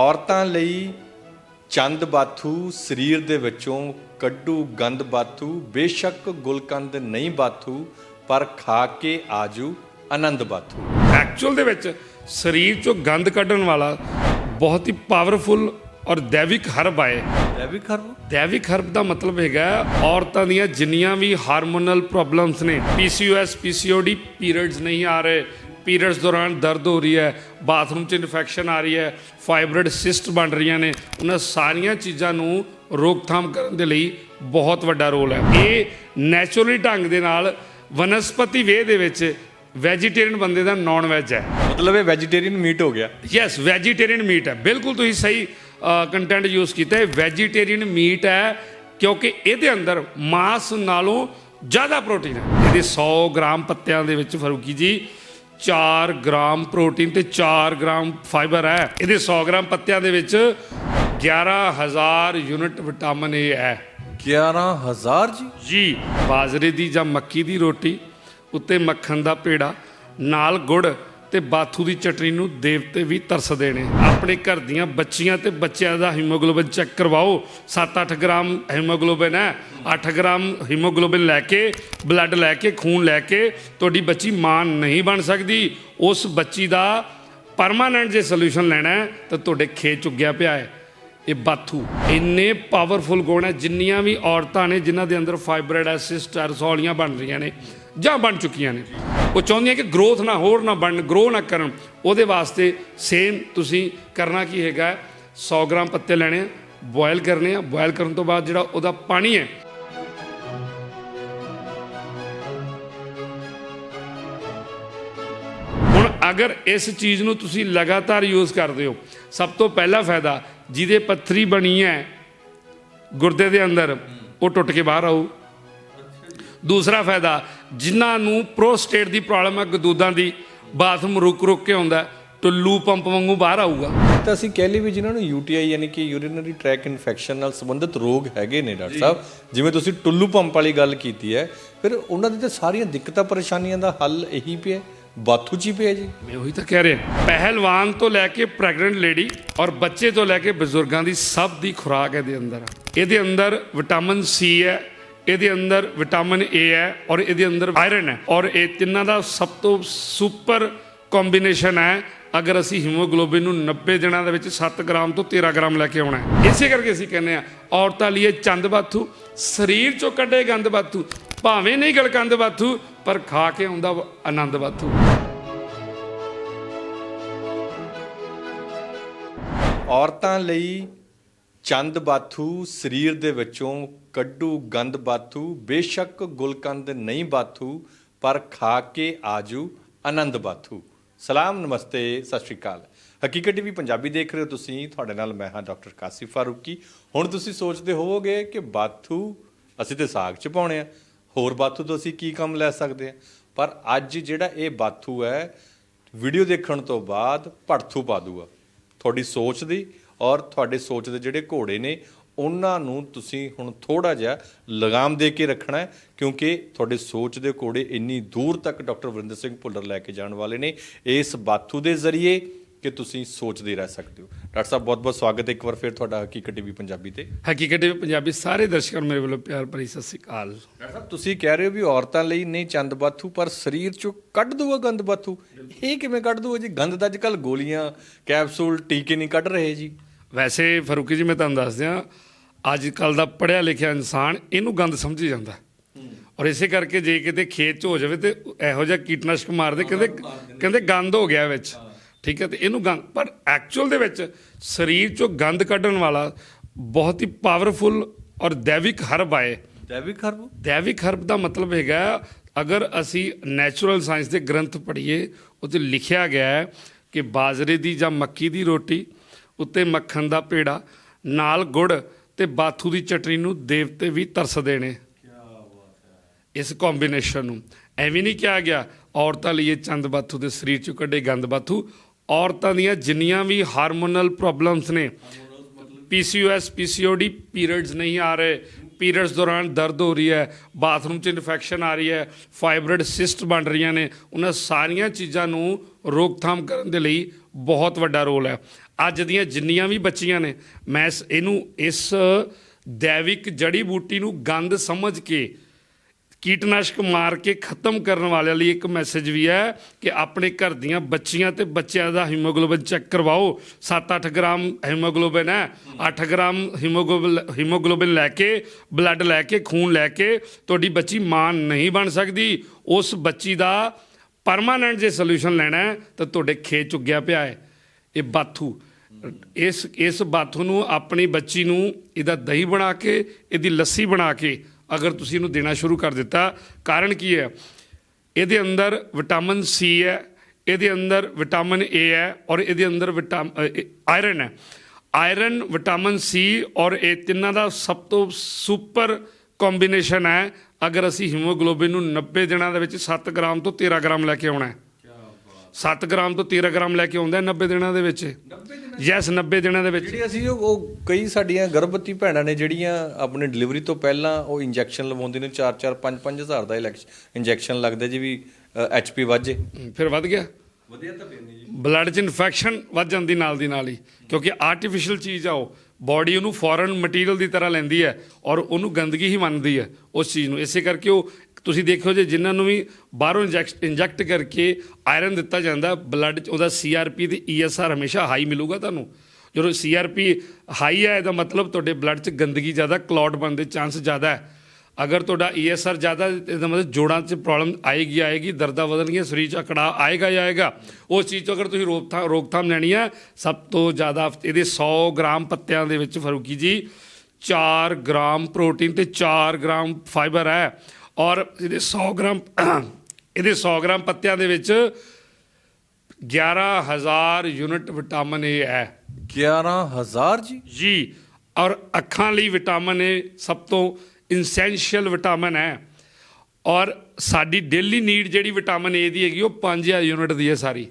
ਔਰਤਾਂ ਲਈ ਚੰਦ ਬਾਥੂ ਸਰੀਰ ਦੇ ਵਿੱਚੋਂ ਕੱਢੂ ਗੰਦ ਬਾਥੂ ਬੇਸ਼ੱਕ ਗੁਲਕੰਦ ਨਹੀਂ ਬਾਥੂ ਪਰ ਖਾ ਕੇ ਆਜੂ ਆਨੰਦ ਬਾਥੂ। ਐਕਚੁਅਲ ਦੇ ਵਿੱਚ ਸਰੀਰ ਚੋਂ ਗੰਦ ਕੱਢਣ ਵਾਲਾ ਬਹੁਤ ਹੀ ਪਾਵਰਫੁਲ ਔਰ ਦੈਵਿਕ ਹਰਬ ਹੈ ਇਹ ਵੀ ਖਰਬ ਦੈਵਿਕ ਹਰਬ ਦਾ ਮਤਲਬ ਹੈਗਾ ਔਰਤਾਂ ਦੀਆਂ ਜਿੰਨੀਆਂ ਵੀ ਹਾਰਮੋਨਲ ਪ੍ਰੋਬਲਮਸ ਨੇ ਪੀਸੀਓਐਸ ਪੀਸੀਓਡੀ ਪੀਰੀਅਡਸ ਨਹੀਂ ਆ ਰਹੇ ਪੀਰੀਅਡਸ ਦੌਰਾਨ ਦਰਦ ਹੋ ਰਹੀ ਹੈ ਬਾਥਰੂਮ 'ਚ ਇਨਫੈਕਸ਼ਨ ਆ ਰਹੀ ਹੈ ਫਾਈਬਰਡ ਸਿਸਟ ਬਣ ਰਹੀਆਂ ਨੇ। ਉਹਨਾਂ ਸਾਰੀਆਂ ਚੀਜ਼ਾਂ ਨੂੰ ਰੋਕਥਾਮ ਕਰਨ ਦੇ ਲਈ ਬਹੁਤ ਵੱਡਾ ਰੋਲ ਹੈ। ਇਹ ਨੈਚੁਰਲੀ ਢੰਗ ਦੇ ਨਾਲ ਵਨਸਪਤੀ ਵੇ ਦੇ ਵਿੱਚ ਵੈਜੀਟੇਰੀਅਨ ਬੰਦੇ ਦਾ ਨਾਨ ਵੈਜ ਹੈ। ਮਤਲਬ ਇਹ ਵੈਜੀਟੇਰੀਅਨ ਮੀਟ ਹੋ ਗਿਆ। ਯੈਸ ਵੈਜੀਟੇਰੀਅਨ ਮੀਟ ਹੈ। ਬਿਲਕੁਲ ਤੁਸੀਂ ਸਹੀ ਕੰਟੈਂਟ ਯੂਜ਼ ਕੀਤਾ ਹੈ। ਵੈਜੀਟੇਰੀਅਨ ਮੀਟ ਹੈ ਕਿਉਂਕਿ ਇਹਦੇ ਅੰਦਰ ਮਾਸ ਨਾਲੋਂ ਜ਼ਿਆਦਾ ਪ੍ਰੋਟੀਨ ਹੈ। ਇਹਦੇ 100 ਗ੍ਰਾਮ ਪੱਤਿਆਂ ਦੇ ਵਿੱਚ ਫਰੂਕੀ ਜੀ 4 ਗ੍ਰਾਮ ਪ੍ਰੋਟੀਨ ਤੇ 4 ਗ੍ਰਾਮ ਫਾਈਬਰ ਹੈ। ਇਹਦੇ 100 ਗ੍ਰਾਮ ਪੱਤਿਆਂ ਦੇ ਵਿੱਚ 11000 ਯੂਨਿਟ ਵਿਟਾਮਿਨ ਏ ਹੈ। 11000 ਜੀ? ਜੀ ਬਾਜਰੇ ਦੀ ਜਾਂ ਮੱਕੀ ਦੀ ਰੋਟੀ ਉੱਤੇ ਮੱਖਣ ਦਾ ਪੇੜਾ ਨਾਲ ਗੁੜ ਤੇ ਬਾਥੂ ਦੀ ਚਟਣੀ ਨੂੰ ਦੇਵਤੇ ਵੀ ਤਰਸਦੇ ਨੇ। ਆਪਣੇ ਘਰ ਦੀਆਂ ਬੱਚੀਆਂ ਤੇ ਬੱਚਿਆਂ ਦਾ ਹੀਮੋਗਲੋਬਿਨ ਚੈੱਕ ਕਰਵਾਓ। 7-8 ਗ੍ਰਾਮ ਹੀਮੋਗਲੋਬਿਨ ਹੈ। 8 ਗ੍ਰਾਮ ਹੀਮੋਗਲੋਬਿਨ ਲੈ ਕੇ, ਬਲੱਡ ਲੈ ਕੇ, ਖੂਨ ਲੈ ਕੇ ਤੁਹਾਡੀ ਬੱਚੀ ਮਾਂ ਨਹੀਂ ਬਣ ਸਕਦੀ। ਉਸ ਬੱਚੀ ਦਾ ਪਰਮਾਨੈਂਟ ਜੇ ਸੋਲੂਸ਼ਨ ਲੈਣਾ ਹੈ, ਤਾਂ ਤੁਹਾਡੇ ਖੇਤ ਚੁੱਗਿਆ ਪਿਆ ਹੈ। ਇਹ ਬਾਥੂ ਇੰਨੇ ਪਾਵਰਫੁਲ ਗੁਣ ਹੈ, ਜਿੰਨੀਆਂ ਵੀ ਔਰਤਾਂ ਨੇ, ਜਿਨ੍ਹਾਂ ਦੇ ਅੰਦਰ ਫਾਈਬਰਡ ਐਸਿਸਟ ਰਸੌਲੀਆਂ ਬਣ ਰਹੀਆਂ ਨੇ। ਜਾਂ ਬਣ ਚੁੱਕੀਆਂ ਨੇ। ਉਹ ਚਾਹੁੰਦੀਆਂ ਕਿ ਗਰੋਥ ਨਾ ਹੋਰ ਨਾ ਬਣ ਗਰੋ ਨਾ ਕਰਨ। ਉਹਦੇ ਵਾਸਤੇ ਸੇਮ ਤੁਸੀਂ ਕਰਨਾ ਕੀ ਹੈਗਾ 100 ਗ੍ਰਾਮ ਪੱਤੇ ਲੈਣੇ ਆ ਬੋਇਲ ਕਰਨੇ ਆ। ਬੋਇਲ ਕਰਨ ਤੋਂ ਬਾਅਦ ਜਿਹੜਾ ਉਹਦਾ ਪਾਣੀ ਹੈ, ਹੁਣ ਅਗਰ ਇਸ ਚੀਜ਼ ਨੂੰ ਤੁਸੀਂ ਲਗਾਤਾਰ ਯੂਜ਼ ਕਰਦੇ ਹੋ, ਸਭ ਤੋਂ ਪਹਿਲਾ ਫਾਇਦਾ ਜਿਹਦੇ ਪੱਥਰੀ ਬਣੀ ਹੈ, ਗੁਰਦੇ ਦੇ ਅੰਦਰ, ਉਹ ਟੁੱਟ ਕੇ ਬਾਹਰ ਆਊ। ਦੂਸਰਾ ਫਾਇਦਾ ਜਿਨ੍ਹਾਂ ਨੂੰ ਪ੍ਰੋਸਟੇਟ ਦੀ ਪ੍ਰੋਬਲਮ ਹੈ ਗਦੂਦਾਂ ਦੀ ਬਾਥਰੂਮ ਰੁਕ ਰੁਕ ਕੇ ਆਉਂਦਾ ਟੁੱਲੂ ਪੰਪ ਵਾਂਗੂ ਬਾਹਰ ਆਊਗਾ। ਤਾਂ ਅਸੀਂ ਕਹਿ ਲਈ ਵੀ ਜਿਨ੍ਹਾਂ ਨੂੰ ਯੂਟੀਆਈ ਯਾਨੀ ਕਿ ਯੂਰੀਨਰੀ ਟਰੈਕ ਇਨਫੈਕਸ਼ਨ ਨਾਲ ਸੰਬੰਧਿਤ ਰੋਗ ਹੈਗੇ ਨੇ ਡਾਕਟਰ ਸਾਹਿਬ ਜਿਵੇਂ ਤੁਸੀਂ ਟੁੱਲੂ ਪੰਪ ਵਾਲੀ ਗੱਲ ਕੀਤੀ ਹੈ ਫਿਰ ਉਹਨਾਂ ਦੀ ਤਾਂ ਸਾਰੀਆਂ ਦਿੱਕਤਾਂ ਪਰੇਸ਼ਾਨੀਆਂ ਦਾ ਹੱਲ ਇਹੀ ਪਿਆ ਬਾਥੂ ਹੀ ਪਿਆ ਜੀ। ਮੈਂ ਉਹੀ ਤਾਂ ਕਹਿ ਰਿਹਾ ਪਹਿਲਵਾਨ ਤੋਂ ਲੈ ਕੇ ਪ੍ਰੈਗਨੈਂਟ ਲੇਡੀ ਔਰ ਬੱਚੇ ਤੋਂ ਲੈ ਕੇ ਬਜ਼ੁਰਗਾਂ ਦੀ ਸਭ ਦੀ ਖੁਰਾਕ ਇਹਦੇ ਅੰਦਰ ਇਹਦੇ ਅੰਦਰ ਵਿਟਾਮਿਨ ਸੀ ਹੈ ਇਹਦੇ ਅੰਦਰ ਵਿਟਾਮਿਨ ਏ ਹੈ ਔਰ ਇਹਦੇ ਅੰਦਰ ਆਇਰਨ ਹੈ। ਔਰ ਇਹ ਤਿੰਨਾਂ ਦਾ ਸਭ ਤੋਂ ਸੁਪਰ ਕੰਬੀਨੇਸ਼ਨ ਹੈ। ਅਗਰ ਅਸੀਂ ਹੀਮੋਗਲੋਬਿਨ ਨੂੰ 90 ਦਿਨਾਂ ਦੇ ਵਿੱਚ 7 ਗ੍ਰਾਮ ਤੋਂ 13 ਗ੍ਰਾਮ ਲੈ ਕੇ ਆਉਣਾ ਹੈ। ਇਸੇ ਕਰਕੇ ਅਸੀਂ ਕਹਿੰਦੇ ਆ ਔਰਤਾਂ ਲਈ ਚੰਦ ਬਾਥੂ, ਸਰੀਰ ਚੋਂ ਕੱਢੇ ਗੰਦ ਬਾਥੂ, ਭਾਵੇਂ ਨਹੀਂ ਗਲਕੰਦ ਬਾਥੂ, ਪਰ ਖਾ ਕੇ ਆਉਂਦਾ ਆਨੰਦ ਬਾਥੂ। ਔਰਤਾਂ ਲਈ ਚੰਦ ਬਾਥੂ ਸਰੀਰ ਦੇ ਵਿੱਚੋਂ ਕੱਢੂ ਗੰਦ ਬਾਥੂ, ਬੇਸ਼ੱਕ ਗੁਲਕੰਦ ਨਹੀਂ ਬਾਥੂ, ਪਰ ਖਾ ਕੇ ਆਜੂ ਆਨੰਦ ਬਾਥੂ। ਸਲਾਮ, ਨਮਸਤੇ, ਸਤਿ ਸ਼੍ਰੀ ਅਕਾਲ। ਹਕੀਕਤ ਟੀਵੀ ਪੰਜਾਬੀ ਦੇਖ ਰਹੇ ਹੋ ਤੁਸੀਂ। ਤੁਹਾਡੇ ਨਾਲ ਮੈਂ ਹਾਂ ਡਾਕਟਰ ਕਾਸਿਫ ਫਾਰੂਕੀ। ਹੁਣ ਤੁਸੀਂ ਸੋਚਦੇ ਹੋਵੋਗੇ ਕਿ ਬਾਥੂ ਅਸੀਂ ਤੇ ਸਾਗ ਚ ਪਾਉਣੇ ਆ। ਹੋਰ ਬਾਥੂ ਤੋਂ ਅਸੀਂ ਕੀ ਕੰਮ ਲੈ ਸਕਦੇ ਆ? ਪਰ ਅੱਜ ਜਿਹੜਾ ਇਹ ਬਾਥੂ ਹੈ, ਵੀਡੀਓ ਦੇਖਣ ਤੋਂ ਬਾਅਦ ਭੜਥੂ ਪਾ ਦੂਗਾ। ਤੁਹਾਡੀ ਸੋਚ ਦੀ ਔਰ ਤੁਹਾਡੇ ਸੋਚ ਦੇ ਜਿਹੜੇ ਘੋੜੇ ਨੇ ਉਹਨਾਂ ਨੂੰ ਤੁਸੀਂ ਹੁਣ ਥੋੜਾ ਜਿਹਾ ਲਗਾਮ ਦੇ ਕੇ ਰੱਖਣਾ ਹੈ ਕਿਉਂਕਿ ਤੁਹਾਡੇ ਸੋਚ ਦੇ ਘੋੜੇ ਇੰਨੀ ਦੂਰ ਤੱਕ ਡਾਕਟਰ ਵਰਿੰਦਰ ਸਿੰਘ ਭੁੱਲਰ ਲੈ ਕੇ ਜਾਣ ਵਾਲੇ ਨੇ ਇਸ ਬਾਥੂ ਦੇ ਜ਼ਰੀਏ ਕਿ ਤੁਸੀਂ ਸੋਚਦੇ ਰਹਿ ਸਕਦੇ ਹੋ। ਡਾਕਟਰ ਸਾਹਿਬ ਬਹੁਤ ਬਹੁਤ ਸਵਾਗਤ ਹੈ ਇੱਕ ਵਾਰ ਫਿਰ ਤੁਹਾਡਾ ਹਕੀਕਤ ਟੀਵੀ ਪੰਜਾਬੀ ਤੇ। ਹਕੀਕਤ ਵਿੱਚ ਪੰਜਾਬੀ ਸਾਰੇ ਦਰਸ਼ਕਾਂ ਨੂੰ ਮੇਰੇ ਵੱਲੋਂ ਪਿਆਰ ਭਰੀ ਸਤਿ ਸ੍ਰੀ ਅਕਾਲ। ਡਾਕਟਰ ਸਾਹਿਬ ਤੁਸੀਂ ਕਹਿ ਰਹੇ ਹੋ ਵੀ ਔਰਤਾਂ ਲਈ ਨਹੀਂ ਚੰਦ ਬਾਥੂ ਪਰ ਸਰੀਰ ਚੋਂ ਕੱਢ ਦੂਗਾ ਗੰਦ ਬਾਥੂ। ਇਹ ਕਿਵੇਂ ਕੱਢ ਦੂਗਾ ਜੀ? ਗੰਦ ਤਾਂ ਅੱਜ ਕੱਲ ਗੋਲੀਆਂ ਕੈਪਸੂਲ ਟੀਕੇ ਨਹੀਂ ਕੱਢ ਰਹੇ ਜੀ। ਵੈਸੇ ਫਰੂਕੀ ਜੀ ਮੈਂ ਤੁਹਾਨੂੰ ਦੱਸ ਦਿਆਂ ਅੱਜ ਕੱਲ ਦਾ ਪੜਿਆ ਲਿਖਿਆ ਇਨਸਾਨ ਇਹਨੂੰ ਗੰਦ ਸਮਝੀ ਜਾਂਦਾ। ਔਰ ਇਸੇ ਕਰਕੇ ਜੇ ਕਿਤੇ ਖੇਤ 'ਚ ਹੋ ਜਾਵੇ ਤੇ ਇਹੋ ਜਿਹਾ ਕੀਟਨਾਸ਼ਕ ਮਾਰਦੇ ਕਹਿੰਦੇ ਕਹਿੰਦੇ ਗੰਦ ਹੋ ਗਿਆ ਵਿੱਚ। ਠੀਕ ਹੈ ਤੇ ਇਹਨੂੰ ਗੰਦ ਪਰ ਐਕਚੁਅਲ ਦੇ ਵਿੱਚ ਸਰੀਰ 'ਚੋਂ ਗੰਦ ਕੱਢਣ ਵਾਲਾ ਬਹੁਤ ਹੀ ਪਾਵਰਫੁਲ ਔਰ ਦੈਵਿਕ ਹਰਬ ਆਏ ਜੈਵਿਕ ਖਰਬ ਦੈਵਿਕ ਹਰਬ ਦਾ ਮਤਲਬ ਹੈਗਾ ਅਗਰ ਅਸੀਂ ਨੈਚੁਰਲ ਸਾਇੰਸ ਦੇ ਗ੍ਰੰਥ ਪੜ੍ਹੀਏ ਉੱਥੇ ਲਿਖਿਆ ਗਿਆ ਹੈ ਕਿ ਬਾਜਰੇ ਦੀ ਜਾਂ ਮੱਕੀ ਦੀ ਰੋਟੀ ਉੱਤੇ ਮੱਖਣ ਦਾ ਪੇੜਾ, ਨਾਲ ਗੁੜ ਤੇ ਬਾਥੂ ਦੀ ਚਟਨੀ ਨੂੰ ਦੇਵਤੇ ਵੀ ਤਰਸਦੇ ਨੇ। ਇਸ ਕੰਬੀਨੇਸ਼ਨ ਨੂੰ ਐਵੇਂ ਨਹੀਂ ਕਿਹਾ ਗਿਆ, ਔਰਤਾਂ ਲਈ ਇਹ ਚੰਦ ਬਾਥੂ ਦੇ ਸਰੀਰ ਚੋਂ ਕੱਢੇ ਗੰਦ ਬਾਥੂ। ਔਰਤਾਂ ਦੀਆਂ ਜਿੰਨੀਆਂ ਵੀ ਹਾਰਮੋਨਲ ਪ੍ਰੋਬਲਮਸ ਨੇ ਪੀਸੀਓਐਸ ਪੀਸੀਓਡੀ ਪੀਰੀਅਡਸ ਨਹੀਂ ਆ ਰਹੇ। ਪੀਰੀਅਡਸ ਦੌਰਾਨ ਦਰਦ ਹੋ ਰਹੀ ਹੈ ਬਾਥਰੂਮ 'ਚ ਇਨਫੈਕਸ਼ਨ ਆ ਰਹੀ ਹੈ ਫਾਈਬਰਡ ਸਿਸਟ ਬਣ ਰਹੀਆਂ ਨੇ। ਉਹਨਾਂ ਸਾਰੀਆਂ ਚੀਜ਼ਾਂ ਨੂੰ ਰੋਕਥਾਮ ਕਰਨ ਦੇ ਲਈ ਬਹੁਤ ਵੱਡਾ ਰੋਲ ਹੈ। ਅੱਜ ਦੀਆਂ ਜਿੰਨੀਆਂ ਵੀ ਬੱਚੀਆਂ ਨੇ, ਮੈਂ ਇਸ- ਇਹਨੂੰ ਇਸ ਦੈਵਿਕ ਜੜੀ ਬੂਟੀ ਨੂੰ ਗੰਦ ਸਮਝ ਕੇ ਕੀਟਨਾਸ਼ਕ ਮਾਰ ਕੇ ਖਤਮ ਕਰਨ ਵਾਲਿਆਂ ਲਈ ਇੱਕ ਮੈਸੇਜ ਵੀ ਹੈ ਕਿ ਆਪਣੇ ਘਰ ਦੀਆਂ ਬੱਚੀਆਂ ਤੇ ਬੱਚਿਆਂ ਦਾ ਹੀਮੋਗਲੋਬਿਨ ਚੈੱਕ ਕਰਵਾਓ। 7-8 ਗ੍ਰਾਮ ਹੀਮੋਗਲੋਬਿਨ ਹੈ। 8 ਗ੍ਰਾਮ ਹੀਮੋਗਲੋਬਿਨ ਹੀਮੋਗਲੋਬਿਨ ਲੈ ਕੇ, ਬਲੱਡ ਲੈ ਕੇ, ਖੂਨ ਲੈ ਕੇ ਤੁਹਾਡੀ ਬੱਚੀ ਮਾਂ ਨਹੀਂ ਬਣ ਸਕਦੀ। ਉਸ ਬੱਚੀ ਦਾ ਪਰਮਾਨੈਂਟ ਜੇ ਸੋਲੂਸ਼ਨ ਲੈਣਾ ਹੈ ਤਾਂ ਤੁਹਾਡੇ ਖੇਤ ਚੁੱਗਿਆ ਪਿਆ ਹੈ। ਇਹ ਬਾਥੂ। ਇਸ ਇਸ ਬਾਥੂ ਨੂੰ, ਆਪਣੀ ਬੱਚੀ ਨੂੰ ਇਹਦਾ ਦਹੀਂ ਬਣਾ ਕੇ, ਇਹਦੀ ਲੱਸੀ ਬਣਾ ਕੇ ਅਗਰ ਤੁਸੀਂ ਇਹਨੂੰ ਦੇਣਾ ਸ਼ੁਰੂ ਕਰ ਦਿੱਤਾ, ਕਾਰਨ ਕੀ ਹੈ? ਇਹਦੇ ਅੰਦਰ ਵਿਟਾਮਿਨ ਸੀ ਹੈ, ਇਹਦੇ ਅੰਦਰ ਵਿਟਾਮਿਨ ਏ ਹੈ ਔਰ ਇਹਦੇ ਅੰਦਰ ਵਿਟਾਮਿਨ ਆਇਰਨ ਹੈ। ਆਇਰਨ, ਵਿਟਾਮਿਨ ਸੀ ਔਰ ਇਹ ਤਿੰਨਾਂ ਦਾ ਸਭ ਤੋਂ ਸੁਪਰ ਕੰਬੀਨੇਸ਼ਨ ਹੈ। ਅਗਰ ਅਸੀਂ ਹੀਮੋਗਲੋਬਿਨ ਨੂੰ 90 ਦਿਨਾਂ ਦੇ ਵਿੱਚ 7 ਗ੍ਰਾਮ ਤੋਂ 13 ਗ੍ਰਾਮ ਲੈ ਕੇ ਆਉਣਾ ਹੈ। 7 ਗ੍ਰਾਮ ਤੋਂ 13 ਗ੍ਰਾਮ ਲੈ ਕੇ ਆਉਂਦਾ ਹੈ 90 ਦਿਨਾਂ ਦੇ ਵਿੱਚ। ਯੈਸ 90 ਦਿਨਾਂ ਦੇ ਵਿੱਚ। ਜਿਹੜੀ ਅਸੀਂ ਉਹ ਉਹ ਕਈ ਸਾਡੀਆਂ ਗਰਭਵਤੀ ਭੈਣਾਂ ਨੇ ਜਿਹੜੀਆਂ ਆਪਣੇ ਡਿਲੀਵਰੀ ਤੋਂ ਪਹਿਲਾਂ ਉਹ ਇੰਜੈਕਸ਼ਨ ਲਵਾਉਂਦੇ ਨੇ 4-4 5-5 ਹਜ਼ਾਰ ਦਾ ਇੰਜੈਕਸ਼ਨ ਲੱਗਦਾ ਜੀ ਵੀ ਐਚਪੀ ਵਾਜੇ ਫਿਰ ਵੱਧ ਗਿਆ। ਵਧੀਆ ਤਾਂ ਨਹੀਂ ਜੀ। ਬਲੱਡ 'ਚ ਇਨਫੈਕਸ਼ਨ ਵੱਧ ਜਾਂਦੀ ਨਾਲ ਦੀ ਨਾਲ ਹੀ ਕਿਉਂਕਿ ਆਰਟੀਫੀਸ਼ੀਅਲ ਚੀਜ਼ ਆ ਉਹ। ਬਾਡੀ ਉਹਨੂੰ ਫੋਰਨ ਮਟੀਰੀਅਲ ਦੀ ਤਰ੍ਹਾਂ ਲੈਂਦੀ ਹੈ ਔਰ ਉਹਨੂੰ ਗੰਦਗੀ ਹੀ ਮੰਨਦੀ ਹੈ ਉਸ ਚੀਜ਼ ਨੂੰ। ਇਸੇ ਕਰਕੇ ਉਹ ਤੁਸੀਂ ਦੇਖਿਓ ਜੇ ਜਿਨ੍ਹਾਂ ਨੂੰ ਵੀ ਬਾਹਰੋਂ ਇੰਜੈਕਟ ਇੰਜੈਕਟ ਕਰਕੇ ਆਇਰਨ ਦਿੱਤਾ ਜਾਂਦਾ ਬਲੱਡ 'ਚ ਉਹਦਾ ਸੀਆਰਪੀ ਤੇ ਈਐਸਆਰ ਹਮੇਸ਼ਾ ਹਾਈ ਮਿਲੂਗਾ ਤੁਹਾਨੂੰ। ਜਦੋਂ ਸੀਆਰਪੀ ਹਾਈ ਹੈ, ਇਹਦਾ ਮਤਲਬ ਤੁਹਾਡੇ ਬਲੱਡ 'ਚ ਗੰਦਗੀ ਜ਼ਿਆਦਾ ਕਲੌਟ ਬਣਨ ਦੇ ਚਾਂਸ ਜ਼ਿਆਦਾ ਹੈ। ਅਗਰ ਤੁਹਾਡਾ ਈਐਸਆਰ ਜ਼ਿਆਦਾ ਇਹਦਾ ਮਤਲਬ ਜੋੜਾਂ 'ਚ ਪ੍ਰੋਬਲਮ ਆਏਗੀ ਆਏਗੀ, ਦਰਦਾਂ ਵਧਣਗੀਆਂ, ਸਰੀਰ 'ਚ ਅਕੜਾ ਆਏਗਾ ਹੀ ਆਏਗਾ, ਉਸ ਚੀਜ਼ ਤੋਂ ਅਗਰ ਤੁਸੀਂ ਰੋਕਥਾਮ ਰੋਕਥਾਮ ਲੈਣੀ ਆ ਸਭ ਤੋਂ ਜ਼ਿਆਦਾ ਇਹਦੇ 100 ਗ੍ਰਾਮ ਪੱਤਿਆਂ ਦੇ ਵਿੱਚ ਫਰੂਕੀ ਜੀ 4 ਗ੍ਰਾਮ ਪ੍ਰੋਟੀਨ ਤੇ 4 ਗ੍ਰਾਮ ਫਾਈਬਰ ਹੈ। ਔਰ ਇਹਦੇ 100 ਗ੍ਰਾਮ ਇਹਦੇ 100 ਗ੍ਰਾਮ ਪੱਤਿਆਂ ਦੇ ਵਿੱਚ 11000 ਯੂਨਿਟ ਵਿਟਾਮਿਨ ਏ ਹੈ। 11000 ਜੀ? ਜੀ ਔਰ ਅੱਖਾਂ ਲਈ ਵਿਟਾਮਿਨ ਏ ਸਭ ਤੋਂ ਇਸੈਂਸ਼ੀਅਲ ਵਿਟਾਮਿਨ ਹੈ। ਔਰ ਸਾਡੀ ਡੇਲੀ ਨੀਡ ਜਿਹੜੀ ਵਿਟਾਮਿਨ ਏ ਦੀ ਹੈਗੀ ਉਹ 5000 ਯੂਨਿਟ ਦੀ ਹੈ ਸਾਰੀ।